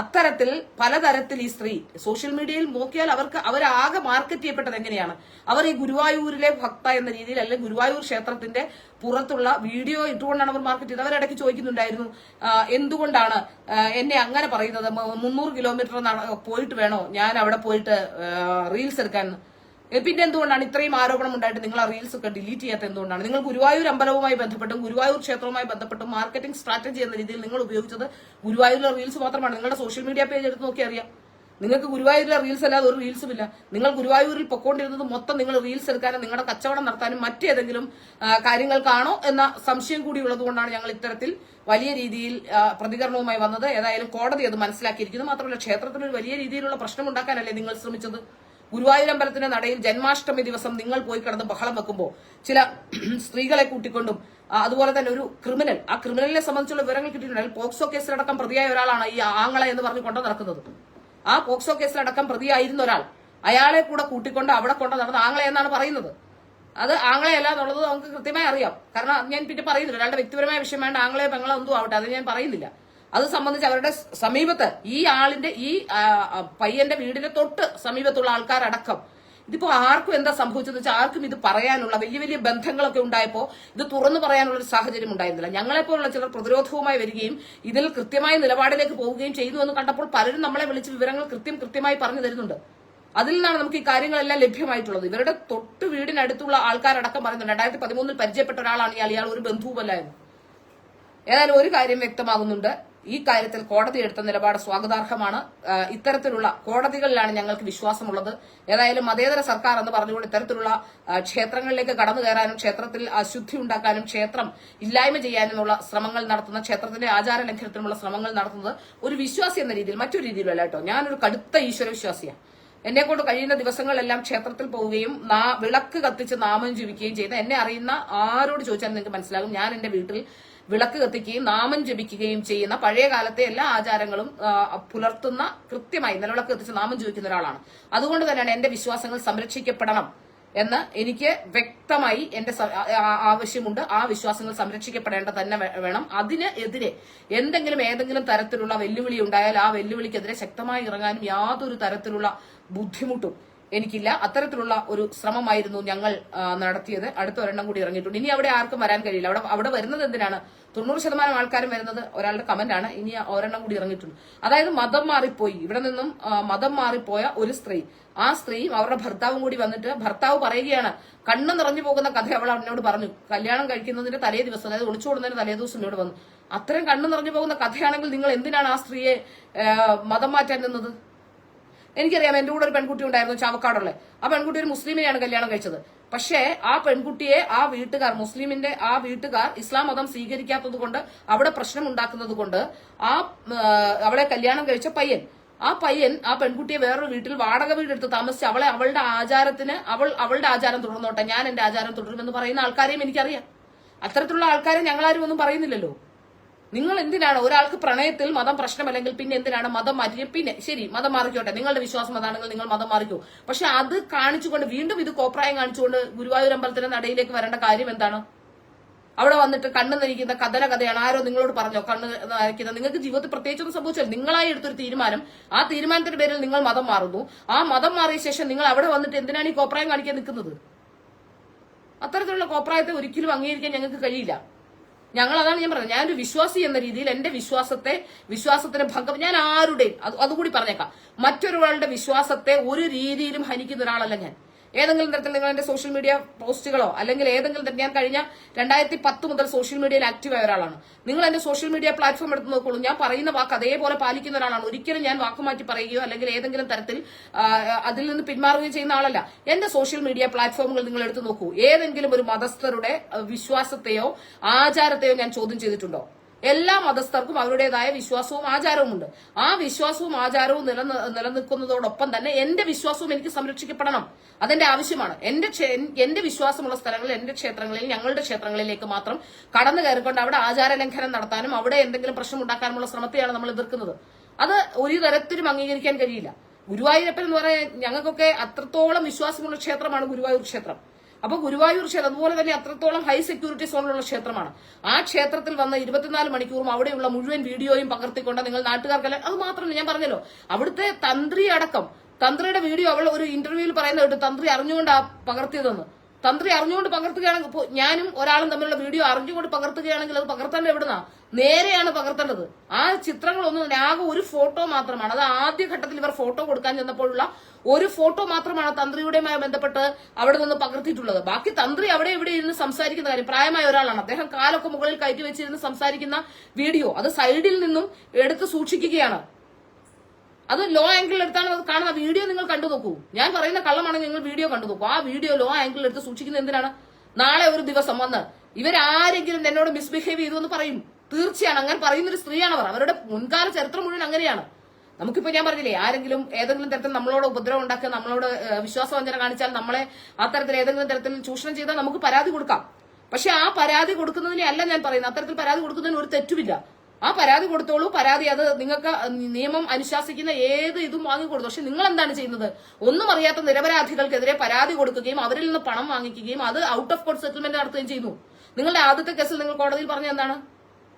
അത്തരത്തിൽ പലതരത്തിൽ ഈ സ്ത്രീ സോഷ്യൽ മീഡിയയിൽ നോക്കിയാൽ അവർക്ക് അവരാകെ മാർക്കറ്റ് ചെയ്യപ്പെട്ടത് എങ്ങനെയാണ്? അവർ ഈ ഗുരുവായൂരിലെ ഭക്ത എന്ന രീതിയിൽ അല്ലെങ്കിൽ ഗുരുവായൂർ ക്ഷേത്രത്തിന്റെ പുറത്തുള്ള വീഡിയോ ഇട്ടുകൊണ്ടാണ് അവർ മാർക്കറ്റ് ചെയ്തത്. അവരിടയ്ക്ക് ചോദിക്കുന്നുണ്ടായിരുന്നു എന്തുകൊണ്ടാണ് എന്നെ അങ്ങനെ പറയുന്നത്? മുന്നൂറ് കിലോമീറ്റർ പോയിട്ട് വേണോ? ഞാൻ അവിടെ പോയിട്ട് റീൽസ് എടുക്കാൻ പിന്നെ എന്തുകൊണ്ടാണ് ഇത്രയും ആരോപണം ഉണ്ടായിട്ട് നിങ്ങൾ ആ റീൽസ് ഒക്കെ ഡിലീറ്റ് ചെയ്യാത്ത എന്തുകൊണ്ടാണ്? നിങ്ങൾ ഗുരുവായൂർ അമ്പലവുമായി ബന്ധപ്പെട്ടും ഗുരുവായൂർ ക്ഷേത്രവുമായി ബന്ധപ്പെട്ടും മാർക്കറ്റിംഗ് സ്ട്രാറ്റജി എന്ന രീതിയിൽ നിങ്ങൾ ഉപയോഗിച്ചത് ഗുരുവായൂരിലെ റീൽസ് മാത്രമാണ്. നിങ്ങളുടെ സോഷ്യൽ മീഡിയ പേജ് എടുത്ത് നോക്കി അറിയാം. നിങ്ങൾക്ക് ഗുരുവായൂരിലെ റീൽസ് അല്ലാതെ ഒരു റീൽസും ഇല്ല. നിങ്ങൾ ഗുരുവായൂരിൽ പൊക്കോണ്ടിരുന്നത് മൊത്തം നിങ്ങൾ റീൽസ് എടുക്കാനും നിങ്ങളുടെ കച്ചവടം നടത്താനും മറ്റേതെങ്കിലും കാര്യങ്ങൾക്കാണോ എന്ന സംശയം കൂടി ഉള്ളതുകൊണ്ടാണ് ഞങ്ങൾ ഇത്തരത്തിൽ വലിയ രീതിയിൽ പ്രതികരണവുമായി വന്നത്. ഏതായാലും കോടതി അത് മനസ്സിലാക്കിയിരിക്കുന്നു. മാത്രമല്ല ക്ഷേത്രത്തിൽ ഒരു വലിയ രീതിയിലുള്ള പ്രശ്നം ഉണ്ടാക്കാനല്ലേ നിങ്ങൾ ശ്രമിച്ചത്? ഗുരുവായൂരമ്പലത്തിന്റെ നടയിൽ ജന്മാഷ്ടമി ദിവസം നിങ്ങൾ പോയി കിടന്ന് ബഹളം വെക്കുമ്പോൾ ചില സ്ത്രീകളെ കൂട്ടിക്കൊണ്ടും അതുപോലെ തന്നെ ഒരു ക്രിമിനൽ ആ ക്രിമിനലിനെ സംബന്ധിച്ചുള്ള വിവരങ്ങൾ കിട്ടിയിട്ടുണ്ട്. അതിൽ പോക്സോ കേസിലടക്കം പ്രതിയായ ഒരാളാണ് ഈ ആങ്ങളെ എന്ന് പറഞ്ഞ് കൊണ്ടു നടക്കുന്നത്. ആ പോക്സോ കേസിലടക്കം പ്രതിയായിരുന്ന ഒരാൾ അയാളെ കൂടെ കൂട്ടിക്കൊണ്ട് അവിടെ കൊണ്ട് നടന്ന ആങ്ങളെ എന്നാണ് പറയുന്നത്. അത് ആങ്ങളെയല്ല എന്നുള്ളത് നമുക്ക് കൃത്യമായി അറിയാം. കാരണം ഞാൻ പിന്നെ പറയുന്നില്ല. ഒരാളുടെ വ്യക്തിപരമായ വിഷയമായിട്ട് ആങ്ങളെയോ പെങ്ങളോ എന്തോ ആവട്ടെ അത് ഞാൻ പറയുന്നില്ല. അത് സംബന്ധിച്ച് അവരുടെ സമീപത്ത് ഈ ആളിന്റെ ഈ പയ്യന്റെ വീടിന്റെ തൊട്ട് സമീപത്തുള്ള ആൾക്കാരടക്കം. ഇതിപ്പോ ആർക്കും എന്താ സംഭവിച്ചതെന്ന് വെച്ചാൽ ആർക്കും ഇത് പറയാനുള്ള വലിയ വലിയ ബന്ധങ്ങളൊക്കെ ഉണ്ടായപ്പോൾ ഇത് തുറന്നു പറയാനുള്ള ഒരു സാഹചര്യം ഉണ്ടായിരുന്നില്ല. ഞങ്ങളെപ്പോലുള്ള ചിലർ പ്രതിരോധവുമായി വരികയും ഇതിൽ കൃത്യമായ നിലപാടിലേക്ക് പോവുകയും ചെയ്തു എന്ന് കണ്ടപ്പോൾ പലരും നമ്മളെ വിളിച്ച് വിവരങ്ങൾ കൃത്യം കൃത്യമായി പറഞ്ഞു തരുന്നുണ്ട്. അതിൽ നിന്നാണ് നമുക്ക് ഈ കാര്യങ്ങളെല്ലാം ലഭ്യമായിട്ടുള്ളത്. ഇവരുടെ തൊട്ട് വീടിനടുത്തുള്ള ആൾക്കാരടക്കം പറയുന്നുണ്ട്. രണ്ടായിരത്തി പതിമൂന്നിൽ പരിചയപ്പെട്ട ഒരാളാണ് ഇയാൾ. ഇയാൾ ഒരു ബന്ധുവുമല്ലായിരുന്നു. ഏതായാലും ഒരു കാര്യം വ്യക്തമാകുന്നുണ്ട്. ഈ കാര്യത്തിൽ കോടതി എടുത്ത നിലപാട് സ്വാഗതാർഹമാണ്. ഇത്തരത്തിലുള്ള കോടതികളിലാണ് ഞങ്ങൾക്ക് വിശ്വാസമുള്ളത്. ഏതായാലും മതേതര സർക്കാർ എന്ന് പറഞ്ഞുകൊണ്ട് ഇത്തരത്തിലുള്ള ക്ഷേത്രങ്ങളിലേക്ക് കടന്നു കയറാനും ക്ഷേത്രത്തിൽ അശുദ്ധി ഉണ്ടാക്കാനും ക്ഷേത്രം ഇല്ലായ്മ ചെയ്യാനുമുള്ള ശ്രമങ്ങൾ നടത്തുന്ന ക്ഷേത്രത്തിന്റെ ആചാര ലംഘനത്തിനുമുള്ള ശ്രമങ്ങൾ നടത്തുന്നത് ഒരു വിശ്വാസി എന്ന രീതിയിൽ മറ്റൊരു രീതിയിലല്ല കേട്ടോ. ഞാനൊരു കടുത്ത ഈശ്വര വിശ്വാസിയാണ്. എന്നെ കൊണ്ട് കഴിയുന്ന ദിവസങ്ങളിലെല്ലാം ക്ഷേത്രത്തിൽ പോവുകയും വിളക്ക് കത്തിച്ച് നാമം ജീവിക്കുകയും ചെയ്ത എന്നെ അറിയുന്ന ആരോട് ചോദിച്ചാൽ നിങ്ങൾക്ക് മനസ്സിലാകും. ഞാൻ എന്റെ വീട്ടിൽ വിളക്ക് കത്തിക്കുകയും നാമം ജപിക്കുകയും ചെയ്യുന്ന പഴയ കാലത്തെ എല്ലാ ആചാരങ്ങളും പുലർത്തുന്ന കൃത്യമായി നിലവിളക്ക് കത്തിച്ച് നാമം ജപിക്കുന്ന ഒരാളാണ്. അതുകൊണ്ട് തന്നെയാണ് എന്റെ വിശ്വാസങ്ങൾ സംരക്ഷിക്കപ്പെടണം എന്ന് എനിക്ക് വ്യക്തമായി എന്റെ ആവശ്യമുണ്ട്. ആ വിശ്വാസങ്ങൾ സംരക്ഷിക്കപ്പെടേണ്ട തന്നെ വേണം. അതിന് എതിരെ എന്തെങ്കിലും ഏതെങ്കിലും തരത്തിലുള്ള വെല്ലുവിളി ഉണ്ടായാൽ ആ വെല്ലുവിളിക്കെതിരെ ശക്തമായി ഇറങ്ങാനും യാതൊരു തരത്തിലുള്ള ബുദ്ധിമുട്ടും എനിക്കില്ല. അത്തരത്തിലുള്ള ഒരു ശ്രമമായിരുന്നു ഞങ്ങൾ നടത്തിയത്. അടുത്ത ഒരെണ്ണം കൂടി ഇറങ്ങിയിട്ടുണ്ട്. ഇനി അവിടെ ആർക്കും വരാൻ കഴിയില്ല. അവിടെ അവിടെ വരുന്നത് എന്തിനാണ്? തൊണ്ണൂറ് ശതമാനം ആൾക്കാരും വരുന്നത് ഒരാളുടെ കമന്റ് ആണ്. ഇനി ഒരെണ്ണം കൂടി ഇറങ്ങിയിട്ടുണ്ട്. അതായത് മതം മാറിപ്പോയി. ഇവിടെ നിന്നും മതം മാറിപ്പോയ ഒരു സ്ത്രീ. ആ സ്ത്രീയും അവരുടെ ഭർത്താവും കൂടി വന്നിട്ട് ഭർത്താവ് പറയുകയാണ് കണ്ണ് നിറഞ്ഞു പോകുന്ന കഥ അവൾ എന്നോട് പറഞ്ഞു. കല്യാണം കഴിക്കുന്നതിന്റെ തലേ ദിവസം അതായത് ഒളിച്ചോടുന്നതിന്റെ തലേ ദിവസം എന്നോട് വന്നു. അത്രയും കണ്ണ് നിറഞ്ഞു പോകുന്ന കഥയാണെങ്കിൽ നിങ്ങൾ എന്തിനാണ് ആ സ്ത്രീയെ മതം മാറ്റാൻ നിന്നത്? എനിക്കറിയാം എന്റെ കൂടെ ഒരു പെൺകുട്ടി ഉണ്ടായിരുന്നു ചാവക്കാടുള്ള. ആ പെൺകുട്ടി ഒരു മുസ്ലിമിനെയാണ് കല്യാണം കഴിച്ചത്. പക്ഷേ ആ പെൺകുട്ടിയെ ആ വീട്ടുകാർ മുസ്ലിമിന്റെ ആ വീട്ടുകാർ ഇസ്ലാം മതം സ്വീകരിക്കാത്തത് കൊണ്ട് അവിടെ പ്രശ്നം ഉണ്ടാക്കുന്നത് കൊണ്ട് ആ ആ, അവളെ കല്യാണം കഴിച്ച പയ്യൻ ആ പയ്യൻ ആ പെൺകുട്ടിയെ വേറൊരു വീട്ടിൽ വാടക വീടെടുത്ത് താമസിച്ച് അവളെ അവളുടെ ആചാരത്തിന് അവൾ അവളുടെ ആചാരം തുടർന്നോട്ടെ ഞാൻ എന്റെ ആചാരം തുടരുമെന്ന് പറയുന്ന ആൾക്കാരെയും എനിക്കറിയാം. അത്തരത്തിലുള്ള ആൾക്കാരെ ഞങ്ങളാരും ഒന്നും പറയുന്നില്ലല്ലോ. നിങ്ങൾ എന്തിനാണ് ഒരാൾക്ക് പ്രണയത്തിൽ മതം പ്രശ്നമല്ലെങ്കിൽ പിന്നെ എന്തിനാണ് മതം മാറ്റി പിന്നെ ശരി മതം മാറിക്കോട്ടെ. നിങ്ങളുടെ വിശ്വാസം അതാണെങ്കിൽ നിങ്ങൾ മതം മാറിക്കോ. പക്ഷെ അത് കാണിച്ചുകൊണ്ട് വീണ്ടും ഇത് കോപ്രായം കാണിച്ചുകൊണ്ട് ഗുരുവായൂർ അമ്പലത്തിന്റെ നടയിലേക്ക് വരേണ്ട കാര്യം എന്താണ്? അവിടെ വന്നിട്ട് കണ്ണ് നരിക്കുന്ന കഥന കഥയാണ്. ആരോ നിങ്ങളോട് പറഞ്ഞോ കണ്ണ് നരിക്കുന്ന നിങ്ങൾക്ക് ജീവിതത്തിൽ പ്രത്യേകിച്ചൊന്നും സംഭവിച്ചാൽ നിങ്ങളായി എടുത്തൊരു തീരുമാനം. ആ തീരുമാനത്തിന്റെ പേരിൽ നിങ്ങൾ മതം മാറുന്നു. ആ മതം മാറിയ ശേഷം നിങ്ങൾ അവിടെ വന്നിട്ട് എന്തിനാണ് ഈ കോപ്രായം കാണിക്കാൻ നിൽക്കുന്നത്? അത്തരത്തിലുള്ള കോപ്രായത്തെ ഒരിക്കലും അംഗീകരിക്കാൻ ഞങ്ങൾക്ക് കഴിയില്ല. ഞങ്ങൾ അതാണ് ഞാൻ പറഞ്ഞത്. ഞാനൊരു വിശ്വാസി എന്ന രീതിയിൽ എന്റെ വിശ്വാസത്തെ വിശ്വാസത്തിന് ഭംഗം ഞാൻ ആരുടെയും അത് അതുകൂടി പറഞ്ഞേക്കാം. മറ്റൊരാളുടെ വിശ്വാസത്തെ ഒരു രീതിയിലും ഹനിക്കുന്ന ഒരാളല്ല ഞാൻ. ഏതെങ്കിലും തരത്തിൽ നിങ്ങൾ എന്റെ സോഷ്യൽ മീഡിയ പോസ്റ്റുകളോ അല്ലെങ്കിൽ ഏതെങ്കിലും തരം ഞാൻ കഴിഞ്ഞ രണ്ടായിരത്തി പത്ത് മുതൽ സോഷ്യൽ മീഡിയയിൽ ആക്റ്റീവ് ആയ ഒരാളാണ്. നിങ്ങൾ എന്റെ സോഷ്യൽ മീഡിയ പ്ലാറ്റ്ഫോം എടുത്ത് നോക്കുള്ളൂ. ഞാൻ പറയുന്ന വാക്ക് അതേപോലെ പാലിക്കുന്ന ഒരാളാണ്. ഒരിക്കലും ഞാൻ വാക്ക് മാറ്റി പറയുകയോ അല്ലെങ്കിൽ ഏതെങ്കിലും തരത്തിൽ അതിൽ നിന്ന് പിന്മാറുകയോ ചെയ്യുന്ന ആളല്ല. എന്റെ സോഷ്യൽ മീഡിയ പ്ലാറ്റ്ഫോമുകൾ നിങ്ങൾ എടുത്തു നോക്കൂ. ഏതെങ്കിലും ഒരു മതസ്ഥരുടെ വിശ്വാസത്തെയോ ആചാരത്തെയോ ഞാൻ ചോദ്യം ചെയ്തിട്ടുണ്ടോ? എല്ലാ മതസ്ഥർക്കും അവരുടേതായ വിശ്വാസവും ആചാരവുമുണ്ട്. ആ വിശ്വാസവും ആചാരവും നില നിലനിൽക്കുന്നതോടൊപ്പം തന്നെ എന്റെ വിശ്വാസവും എനിക്ക് സംരക്ഷിക്കപ്പെടണം. അതെന്റെ ആവശ്യമാണ്. എന്റെ എന്റെ വിശ്വാസമുള്ള സ്ഥലങ്ങളിൽ എന്റെ ക്ഷേത്രങ്ങളിൽ ഞങ്ങളുടെ ക്ഷേത്രങ്ങളിലേക്ക് മാത്രം കടന്നു കയറിക്കൊണ്ട് അവിടെ ആചാര ലംഘനം നടത്താനും അവിടെ എന്തെങ്കിലും പ്രശ്നം ഉണ്ടാക്കാനുമുള്ള ശ്രമത്തെയാണ് നമ്മൾ എതിർക്കുന്നത്. അത് ഒരു തരത്തിലും അംഗീകരിക്കാൻ കഴിയില്ല. ഗുരുവായൂരപ്പൻ എന്ന് പറയാൻ ഞങ്ങൾക്കൊക്കെ അത്രത്തോളം വിശ്വാസമുള്ള ക്ഷേത്രമാണ് ഗുരുവായൂർ ക്ഷേത്രം. അപ്പൊ ഗുരുവായൂർ ക്ഷേത്രം അതുപോലെ തന്നെ അത്രത്തോളം ഹൈ സെക്യൂരിറ്റി സോണിലുള്ള ക്ഷേത്രമാണ്. ആ ക്ഷേത്രത്തിൽ വന്ന ഇരുപത്തിനാല് മണിക്കൂറും അവിടെയുള്ള മുഴുവൻ വീഡിയോയും പകർത്തിക്കൊണ്ട് നിങ്ങൾ നാട്ടുകാർക്കെല്ലാം അത് മാത്രമല്ല ഞാൻ പറഞ്ഞല്ലോ അവിടുത്തെ തന്ത്രി അടക്കം തന്ത്രിയുടെ വീഡിയോ അവൾ ഒരു ഇന്റർവ്യൂവിൽ പറയുന്നത് തന്ത്രി അറിഞ്ഞുകൊണ്ടാ പകർത്തിയതെന്ന്. തന്ത്രി അറിഞ്ഞുകൊണ്ട് പകർത്തുകയാണെങ്കിൽ ഇപ്പോൾ ഞാനും ഒരാളും തമ്മിലുള്ള വീഡിയോ അറിഞ്ഞുകൊണ്ട് പകർത്തുകയാണെങ്കിൽ അത് പകർത്തേണ്ടത് എവിടുന്നാ? നേരെയാണ് പകർത്തേണ്ടത്. ആ ചിത്രങ്ങളൊന്നും ആകെ ഒരു ഫോട്ടോ മാത്രമാണ്. അത് ആദ്യ ഘട്ടത്തിൽ ഇവർ ഫോട്ടോ കൊടുക്കാൻ ചെന്നപ്പോഴുള്ള ഒരു ഫോട്ടോ മാത്രമാണ് തന്ത്രിയുടെയുമായി ബന്ധപ്പെട്ട് അവിടെ നിന്ന് പകർത്തിയിട്ടുള്ളത്. ബാക്കി തന്ത്രി അവിടെ ഇവിടെ ഇരുന്ന് സംസാരിക്കുന്ന കാര്യം പ്രായമായ ഒരാളാണ്. അദ്ദേഹം കാലൊക്കെ മുകളിൽ കയറ്റി വെച്ചിരുന്ന് സംസാരിക്കുന്ന വീഡിയോ അത് സൈഡിൽ നിന്നും എടുത്ത് സൂക്ഷിക്കുകയാണ്. അത് ലോ ആംഗിളിൽ എടുത്താണ് കാണുന്ന വീഡിയോ നിങ്ങൾ കണ്ടു നോക്കൂ. ഞാൻ പറയുന്ന കള്ളമാണെങ്കിൽ നിങ്ങൾ വീഡിയോ കണ്ടു നോക്കൂ. ആ വീഡിയോ ലോ ആംഗിളിൽ എടുത്ത് സൂക്ഷിക്കുന്നത് എന്തിനാണ്? നാളെ ഒരു ദിവസം വന്ന് ഇവരാരെങ്കിലും എന്നോട് മിസ്ബിഹേവ് ചെയ്തു എന്ന് പറയും. തീർച്ചയാണ്. അങ്ങനെ പറയുന്ന ഒരു സ്ത്രീയാണ് അവർ. അവരുടെ മുൻകാല ചരിത്രം മുഴുവൻ അങ്ങനെയാണ്. നമുക്കിപ്പോ ഞാൻ പറഞ്ഞില്ലേ ആരെങ്കിലും ഏതെങ്കിലും തരത്തിൽ നമ്മളോട് ഉപദ്രവം ഉണ്ടാക്കുക നമ്മളോട് വിശ്വാസവഞ്ചന കാണിച്ചാൽ നമ്മളെ ആ തരത്തിൽ ഏതെങ്കിലും തരത്തിൽ ചൂഷണം ചെയ്താൽ നമുക്ക് പരാതി കൊടുക്കാം. പക്ഷെ ആ പരാതി കൊടുക്കുന്നതിനെ അല്ല ഞാൻ പറയുന്നത്. അത്തരത്തിൽ പരാതി കൊടുക്കുന്നതിന് ഒരു തെറ്റുമില്ല. ആ പരാതി കൊടുത്തോളൂ. പരാതി അത് നിങ്ങൾക്ക് നിയമം അനുശാസിക്കുന്ന ഏത് ഇതും വാങ്ങി കൊടുത്തു പക്ഷെ നിങ്ങൾ എന്താണ് ചെയ്യുന്നത്? ഒന്നും അറിയാത്ത നിരപരാധികൾക്കെതിരെ പരാതി കൊടുക്കുകയും അവരിൽ നിന്ന് പണം വാങ്ങിക്കുകയും അത് ഔട്ട് ഓഫ് കോർട്ട് സെറ്റിൽമെന്റ് നടത്തുകയും ചെയ്യുന്നു. നിങ്ങളുടെ ആദ്യത്തെ കേസിൽ നിങ്ങൾ കോടതിയിൽ പറഞ്ഞ എന്താണ്?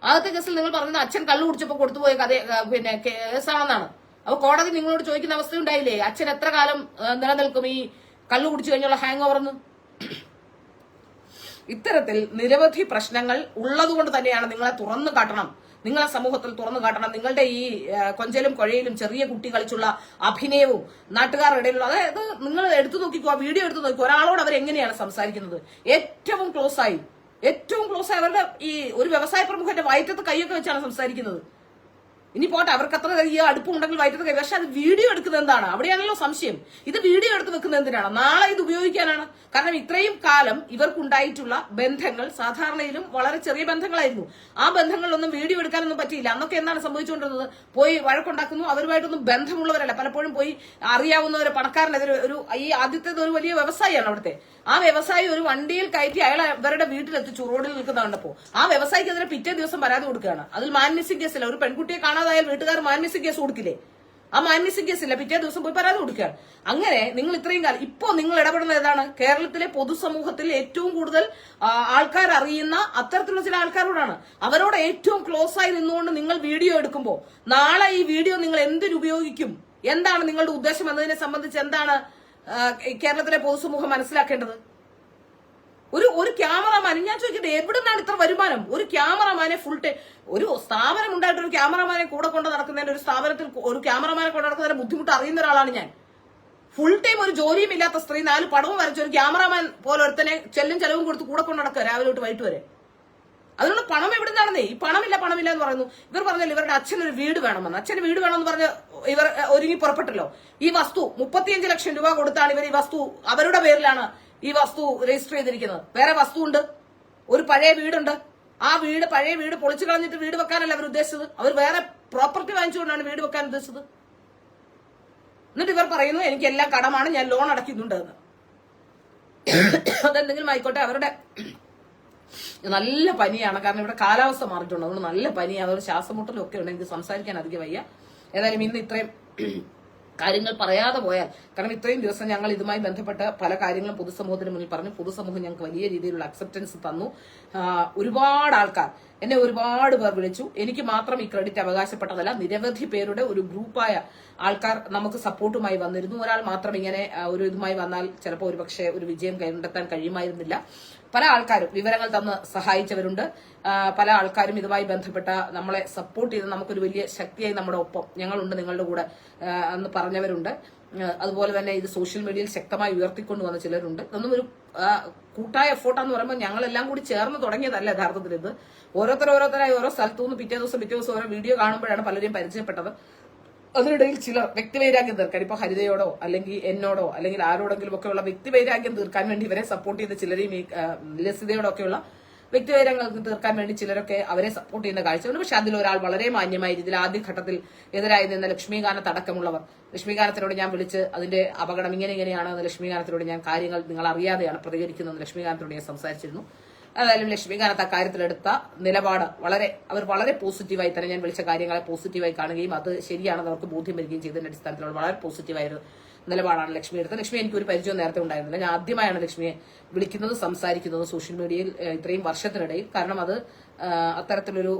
ആദ്യത്തെ കേസിൽ നിങ്ങൾ പറഞ്ഞത് അച്ഛൻ കള്ളു കുടിച്ചപ്പോൾ കൊടുത്തുപോയ കഥ പിന്നെ കേസാണെന്നാണ്. അപ്പൊ കോടതി നിങ്ങളോട് ചോദിക്കുന്ന അവസ്ഥ ഉണ്ടായില്ലേ? അച്ഛൻ എത്ര കാലം നിലനിൽക്കും ഈ കള്ളു കുടിച്ചു കഴിഞ്ഞുള്ള ഹാങ് ഓവർന്ന് ഇത്തരത്തിൽ നിരവധി പ്രശ്നങ്ങൾ ഉള്ളതുകൊണ്ട് തന്നെയാണ് നിങ്ങളെ തുറന്നു കാട്ടണം. നിങ്ങളെ സമൂഹത്തിൽ തുറന്നു കാട്ടണം. നിങ്ങളുടെ ഈ കൊഞ്ചലും കൊഴയിലും ചെറിയ കുട്ടി കളിച്ചുള്ള അഭിനയവും നാട്ടുകാരുടെ ഇടയിലുള്ള അതായത് നിങ്ങൾ എടുത്തു നോക്കിക്കോ വീഡിയോ എടുത്തു നോക്കിക്കോ ഒരാളോട് അവർ എങ്ങനെയാണ് സംസാരിക്കുന്നത്? ഏറ്റവും ക്ലോസ് ആയി ഏറ്റവും ക്ലോസ് ആയി അവരുടെ ഈ ഒരു വ്യവസായ പ്രമുഖന്റെ വയറ്റത്ത് കൈയൊക്കെ വെച്ചാണ് സംസാരിക്കുന്നത്. ഇനി പോട്ടെ അവർക്ക് അത്ര ഈ അടുപ്പുണ്ടെങ്കിൽ വൈറ്റത് കഴിയും പക്ഷെ അത് വീഡിയോ എടുക്കുന്നത് എന്താണ്? അവിടെയാണല്ലോ സംശയം. ഇത് വീഡിയോ എടുത്ത് വെക്കുന്നത് എന്തിനാണ്? നാളെ ഇത് ഉപയോഗിക്കാനാണ്. കാരണം ഇത്രയും കാലം ഇവർക്കുണ്ടായിട്ടുള്ള ബന്ധങ്ങൾ സാധാരണയിലും വളരെ ചെറിയ ബന്ധങ്ങളായിരുന്നു. ആ ബന്ധങ്ങളിലൊന്നും വീഡിയോ എടുക്കാനൊന്നും പറ്റിയില്ല. അന്നൊക്കെ എന്താണ് സംഭവിച്ചുകൊണ്ടിരുന്നത്? പോയി വഴക്കുണ്ടാക്കുന്നു. അവരുമായിട്ടൊന്നും ബന്ധമുള്ളവരല്ല. പലപ്പോഴും പോയി അറിയാവുന്നവരെ പണക്കാരനെതിരെ ഒരു ഈ ആദ്യത്തേത് ഒരു വലിയ വ്യവസായിയാണ് അവിടുത്തെ. ആ വ്യവസായി ഒരു വണ്ടിയിൽ കയറ്റി അയാൾ അവരുടെ വീട്ടിലെത്തിച്ചു റോഡിൽ നിൽക്കുന്ന കണ്ടപ്പോ ആ വ്യവസായിക്കെതിരെ പിറ്റേ ദിവസം പരാതി കൊടുക്കുകയാണ്. അതിൽ മാനസിക കേസിൽ ഒരു പെൺകുട്ടിയെ കാണാതായാൽ വീട്ടുകാർ മാൻമിസി കേസ് കൊടുക്കില്ലേ? ആ മാൻമിസിംഗ് കേസില്ല. പിറ്റേ ദിവസം പോയി പരാതി കൊടുക്കുകയാണ്. അങ്ങനെ നിങ്ങൾ ഇത്രയും കാലം ഇപ്പോ നിങ്ങൾ ഇടപെടുന്ന ഏതാണ്? കേരളത്തിലെ പൊതുസമൂഹത്തിൽ ഏറ്റവും കൂടുതൽ ആൾക്കാർ അറിയുന്ന അത്തരത്തിലുള്ള ചില ആൾക്കാരോടാണ്. അവരോട് ഏറ്റവും ക്ലോസ് ആയി നിന്നുകൊണ്ട് നിങ്ങൾ വീഡിയോ എടുക്കുമ്പോൾ നാളെ ഈ വീഡിയോ നിങ്ങൾ എന്തിനു ഉപയോഗിക്കും? എന്താണ് നിങ്ങളുടെ ഉദ്ദേശം എന്നതിനെ സംബന്ധിച്ച് എന്താണ് കേരളത്തിലെ പൊതുസമൂഹം മനസ്സിലാക്കേണ്ടത്? ഒരു ഒരു ക്യാമറമാൻ ഞാൻ ചോദിക്കട്ടെ എവിടെ നിന്നാണ് ഇത്ര വരുമാനം? ഒരു ക്യാമറമാനെ ഫുൾ ടൈം ഒരു സ്ഥാപനം ഉണ്ടായിട്ട് ഒരു ക്യാമറമാനെ കൂടെ കൊണ്ട് നടക്കുന്നതിന് ഒരു സ്ഥാപനത്തിൽ ഒരു ക്യാമറമാനെ കൊണ്ട് നടക്കുന്നതിന്റെ ബുദ്ധിമുട്ട് അറിയുന്ന ഒരാളാണ് ഞാൻ. ഫുൾ ടൈം ഒരു ജോലിയും ഇല്ലാത്ത സ്ത്രീ നാല് പടവും വരച്ച ഒരു ക്യാമറമാൻ പോലെ ഒരുത്തനെ ചെല്ലും ചെലവും കൊടുത്ത് കൂടെ കൊണ്ട് നടക്കുക രാവിലെ തൊട്ട് വൈകിട്ട് വരെ. അതിനുള്ള പണം എവിടെ നിന്നാണെന്നേ? ഈ പണമില്ല പണമില്ല എന്ന് പറയുന്നു. ഇവർ പറഞ്ഞല്ലോ ഇവരുടെ അച്ഛൻ ഒരു വീട് വേണമെന്ന്. അച്ഛന് വീട് വേണമെന്ന് പറഞ്ഞ് ഇവർ ഒരുങ്ങി പുറപ്പെട്ടല്ലോ. ഈ വസ്തു മുപ്പത്തിയഞ്ച് ലക്ഷം രൂപ കൊടുത്താണ് ഇവർ ഈ വസ്തു അവരുടെ പേരിലാണ് ഈ വസ്തു രജിസ്റ്റർ ചെയ്തിരിക്കുന്നത്. വേറെ വസ്തു ഉണ്ട് ഒരു പഴയ വീടുണ്ട്. ആ വീട് പഴയ വീട് പൊളിച്ചു കളഞ്ഞിട്ട് വീട് വെക്കാനല്ല അവർ ഉദ്ദേശിച്ചത്. അവർ വേറെ പ്രോപ്പർട്ടി വാങ്ങിച്ചുകൊണ്ടാണ് വീട് വെക്കാൻ ഉദ്ദേശിച്ചത്. എന്നിട്ട് ഇവർ പറയുന്നു എനിക്ക് എല്ലാം കടമാണ് ഞാൻ ലോൺ അടയ്ക്കുന്നുണ്ട് എന്ന്. അതെന്തെങ്കിലും ആയിക്കോട്ടെ അവരുടെ നല്ല പനിയാണ്. കാരണം ഇവിടെ കാലാവസ്ഥ മാറിയിട്ടുണ്ട്. അതുകൊണ്ട് നല്ല പനിയാണ്. അതൊരു ശ്വാസമുട്ടലും ഒക്കെ ഉണ്ട്. എനിക്ക് സംസാരിക്കാൻ അധികം വയ്യ. ഏതായാലും ഇന്ന് ഇത്രയും കാര്യങ്ങൾ പറയാതെ പോയാൽ. കാരണം ഇത്രയും ദിവസം ഞങ്ങൾ ഇതുമായി ബന്ധപ്പെട്ട പല കാര്യങ്ങളും പൊതുസമൂഹത്തിന് മുന്നിൽ പറഞ്ഞു. പൊതുസമൂഹം ഞങ്ങൾക്ക് വലിയ രീതിയിലുള്ള അക്സെപ്റ്റൻസ് തന്നു. ഒരുപാട് ആൾക്കാർ എന്നെ ഒരുപാട് പേർ വിളിച്ചു. എനിക്ക് മാത്രം ഈ ക്രെഡിറ്റ് അവകാശപ്പെട്ടതല്ല നിരവധി പേരുടെ ഒരു ഗ്രൂപ്പായ ആൾക്കാർ നമുക്ക് സപ്പോർട്ടുമായി വന്നിരുന്നു. ഒരാൾ മാത്രം ഇങ്ങനെ ഒരു ഇതുമായി വന്നാൽ ചിലപ്പോൾ ഒരുപക്ഷെ ഒരു വിജയം കണ്ടെത്താൻ കഴിയുമായിരുന്നില്ല. പല ആൾക്കാരും വിവരങ്ങൾ തന്ന് സഹായിച്ചവരുണ്ട്. പല ആൾക്കാരും ഇതുമായി ബന്ധപ്പെട്ട നമ്മളെ സപ്പോർട്ട് ചെയ്ത് നമുക്കൊരു വലിയ ശക്തിയായി നമ്മുടെ ഒപ്പം ഞങ്ങളുണ്ട് നിങ്ങളുടെ കൂടെ എന്ന് പറഞ്ഞവരുണ്ട്. അതുപോലെ തന്നെ ഇത് സോഷ്യൽ മീഡിയയിൽ ശക്തമായി ഉയർത്തിക്കൊണ്ടു വന്ന ചിലരുണ്ട്. ഇതൊന്നും ഒരു കൂട്ടായ എഫോർട്ടാന്ന് പറയുമ്പോൾ ഞങ്ങളെല്ലാം കൂടി ചേർന്ന് തുടങ്ങിയതല്ല യഥാർത്ഥത്തിൽ ഇത്. ഓരോരുത്തർ ഓരോരുത്തരായി ഓരോ സ്ഥലത്തു നിന്ന് പിറ്റേ ദിവസം പിറ്റേ ദിവസം ഓരോ വീഡിയോ കാണുമ്പോഴാണ് പലരെയും പരിചയപ്പെട്ടത്. അതിനിടയിൽ ചില വ്യക്തിവൈരാഗ്യം തീർക്കാൻ ഇപ്പൊ ഹരിതയോടോ അല്ലെങ്കിൽ എന്നോടോ അല്ലെങ്കിൽ ആരോടെങ്കിലും ഒക്കെ ഉള്ള വ്യക്തിവൈരാഗ്യം തീർക്കാൻ വേണ്ടി ഇവരെ സപ്പോർട്ട് ചെയ്ത ചിലരെയും ഈ ലസിതയോടൊക്കെയുള്ള ലസിതയോടോ വ്യക്തിവൈരങ്ങൾക്ക് തീർക്കാൻ വേണ്ടി ചിലരൊക്കെ അവരെ സപ്പോർട്ട് ചെയ്യുന്ന കാഴ്ചയുണ്ട് പക്ഷെ അതിൽ ഒരാൾ വളരെ മാന്യമായ രീതിയിൽ ആദ്യഘട്ടത്തിൽ എതിരായി നിന്ന ലക്ഷ്മീകാനത്ത് അടക്കമുള്ളവർ ലക്ഷ്മീകാനത്തിനോട് ഞാൻ വിളിച്ച് അതിന്റെ അപകടം ഇങ്ങനെ ഇങ്ങനെയാണ് ലക്ഷ്മീകാനത്തിനോട് ഞാൻ കാര്യങ്ങൾ നിങ്ങൾ അറിയാതെയാണ് പ്രതികരിക്കുന്നത് ലക്ഷ്മീകാനത്തിനോട് ഞാൻ സംസാരിച്ചിരുന്നു. ഏതായാലും ലക്ഷ്മികാനത്ത് അക്കാര്യത്തിലെടുത്ത നിലപാട് വളരെ അവർ വളരെ പോസിറ്റീവായി തന്നെ ഞാൻ വിളിച്ച കാര്യങ്ങളെ പോസിറ്റീവായി കാണുകയും അത് ശരിയാണെന്ന് അവർക്ക് ബോധ്യം വരികയും ചെയ്തതിന്റെ അടിസ്ഥാനത്തിലുള്ള വളരെ പോസിറ്റീവായ ഒരു നിലപാടാണ് ലക്ഷ്മി എടുത്തത്. ലക്ഷ്മി എനിക്ക് ഒരു പരിചയം നേരത്തെ ഉണ്ടായിരുന്നില്ല. ഞാൻ ആദ്യമായാണ് ലക്ഷ്മിയെ വിളിക്കുന്നത് സംസാരിക്കുന്നത് സോഷ്യൽ മീഡിയയിൽ ഇത്രയും വർഷത്തിനിടയിൽ. കാരണം അത് അത്തരത്തിലൊരു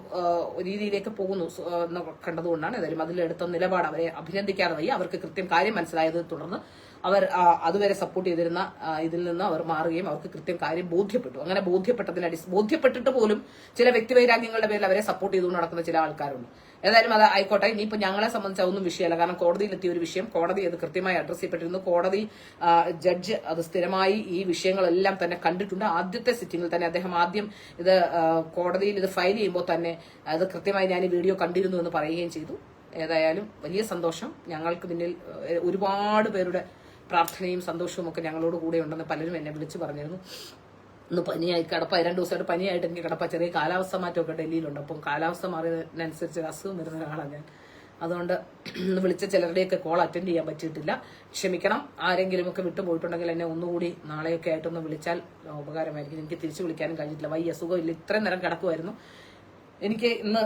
രീതിയിലേക്ക് പോകുന്നു എന്ന് കണ്ടതുകൊണ്ടാണ്. ഏതായാലും അതിലെടുത്ത നിലപാട് അവരെ അഭിനന്ദിക്കാതെ വയ്യ. അവർക്ക് കൃത്യം കാര്യം മനസ്സിലായത് തുടർന്ന് അവർ അതുവരെ സപ്പോർട്ട് ചെയ്തിരുന്ന ഇതിൽ നിന്ന് അവർ മാറുകയും അവർക്ക് കൃത്യം കാര്യം ബോധ്യപ്പെട്ടു. അങ്ങനെ ബോധ്യപ്പെട്ടതിന് അടി ബോധ്യപ്പെട്ടിട്ട് പോലും ചില വ്യക്തിവൈരാഗ്യങ്ങളുടെ പേരിൽ അവരെ സപ്പോർട്ട് ചെയ്തുകൊണ്ട് നടക്കുന്ന ചില ആൾക്കാരുണ്ട്. ഏതായാലും അത് ആയിക്കോട്ടെ. ഇനിയിപ്പോൾ ഞങ്ങളെ സംബന്ധിച്ച് അതൊന്നും വിഷയമല്ല. കാരണം കോടതിയിലെത്തിയ ഒരു വിഷയം കോടതി അത് കൃത്യമായി അഡ്രസ് ചെയ്യപ്പെട്ടിരുന്നു. കോടതി ജഡ്ജ് അത് സ്ഥിരമായി ഈ വിഷയങ്ങളെല്ലാം തന്നെ കണ്ടിട്ടുണ്ട്. ആദ്യത്തെ സിറ്റിംഗിൽ തന്നെ അദ്ദേഹം ആദ്യം ഇത് കോടതിയിൽ ഇത് ഫയൽ ചെയ്യുമ്പോൾ തന്നെ അത് കൃത്യമായി ഞാൻ ഈ വീഡിയോ കണ്ടിരുന്നു എന്ന് പറയുകയും ചെയ്തു. ഏതായാലും വലിയ സന്തോഷം. ഞങ്ങൾക്ക് പിന്നിൽ ഒരുപാട് പേരുടെ പ്രാർത്ഥനയും സന്തോഷവും ഒക്കെ ഞങ്ങളോട് കൂടെ ഉണ്ടെന്ന് പലരും എന്നെ വിളിച്ചു പറഞ്ഞിരുന്നു. ഇന്ന് പനിയായി കിടപ്പ. രണ്ട് ദിവസമായിട്ട് പനിയായിട്ട് എനിക്ക് കിടപ്പ. ചെറിയ കാലാവസ്ഥ മാറ്റമൊക്കെ ഡൽഹിയിലുണ്ട്. അപ്പം കാലാവസ്ഥ മാറിയതിനനുസരിച്ച് അസുഖം വരുന്ന ഒരാളാണ് ഞാൻ. അതുകൊണ്ട് ഇന്ന് വിളിച്ച ചിലരുടെയൊക്കെ കോൾ അറ്റൻഡ് ചെയ്യാൻ പറ്റിയിട്ടില്ല. ക്ഷമിക്കണം. ആരെങ്കിലും ഒക്കെ വിട്ടുപോയിട്ടുണ്ടെങ്കിൽ എന്നെ ഒന്നുകൂടി നാളെയൊക്കെ ആയിട്ടൊന്ന് വിളിച്ചാൽ ഉപകാരമായിരിക്കും. എനിക്ക് തിരിച്ചു വിളിക്കാനും കഴിഞ്ഞിട്ടില്ല. വയ്യ. സുഖമില്ല. ഇത്രയും നേരം കിടക്കുമായിരുന്നു എനിക്ക് ഇന്ന്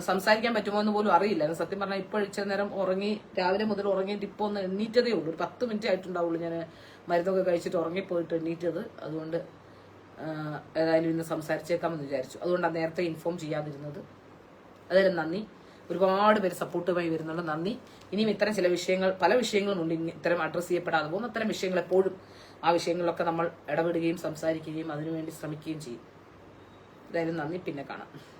സംസാരിക്കാൻ പറ്റുമോ എന്ന് പോലും അറിയില്ല. സത്യം പറഞ്ഞാൽ ഇപ്പോൾ ഇച്ചിരി നേരം ഉറങ്ങി രാവിലെ മുതൽ ഉറങ്ങിയിട്ട് ഇപ്പോൾ ഒന്ന് എണ്ണീറ്റതേ ഉള്ളൂ. ഒരു പത്ത് മിനിറ്റ് ആയിട്ടുണ്ടാവുള്ളൂ ഞാൻ മരുന്നൊക്കെ കഴിച്ചിട്ട് ഉറങ്ങിപ്പോയിട്ട് എണ്ണീറ്റത്. അതുകൊണ്ട് ഏതായാലും ഇന്ന് സംസാരിച്ചേക്കാമെന്ന് വിചാരിച്ചു. അതുകൊണ്ടാണ് നേരത്തെ ഇൻഫോം ചെയ്യാതിരുന്നത്. അതായത് നന്ദി. ഒരുപാട് പേര് സപ്പോർട്ടുമായി വരുന്നുണ്ട്. നന്ദി. ഇനിയും ഇത്തരം ചില വിഷയങ്ങൾ പല വിഷയങ്ങളുമുണ്ട് ഇത്തരം അഡ്രസ്സ് ചെയ്യപ്പെടാതെ പോകുന്ന അത്തരം വിഷയങ്ങൾ എപ്പോഴും ആ വിഷയങ്ങളിലൊക്കെ നമ്മൾ ഇടപെടുകയും സംസാരിക്കുകയും അതിനുവേണ്ടി ശ്രമിക്കുകയും ചെയ്യും. എന്തായാലും നന്ദി. പിന്നെ കാണാം.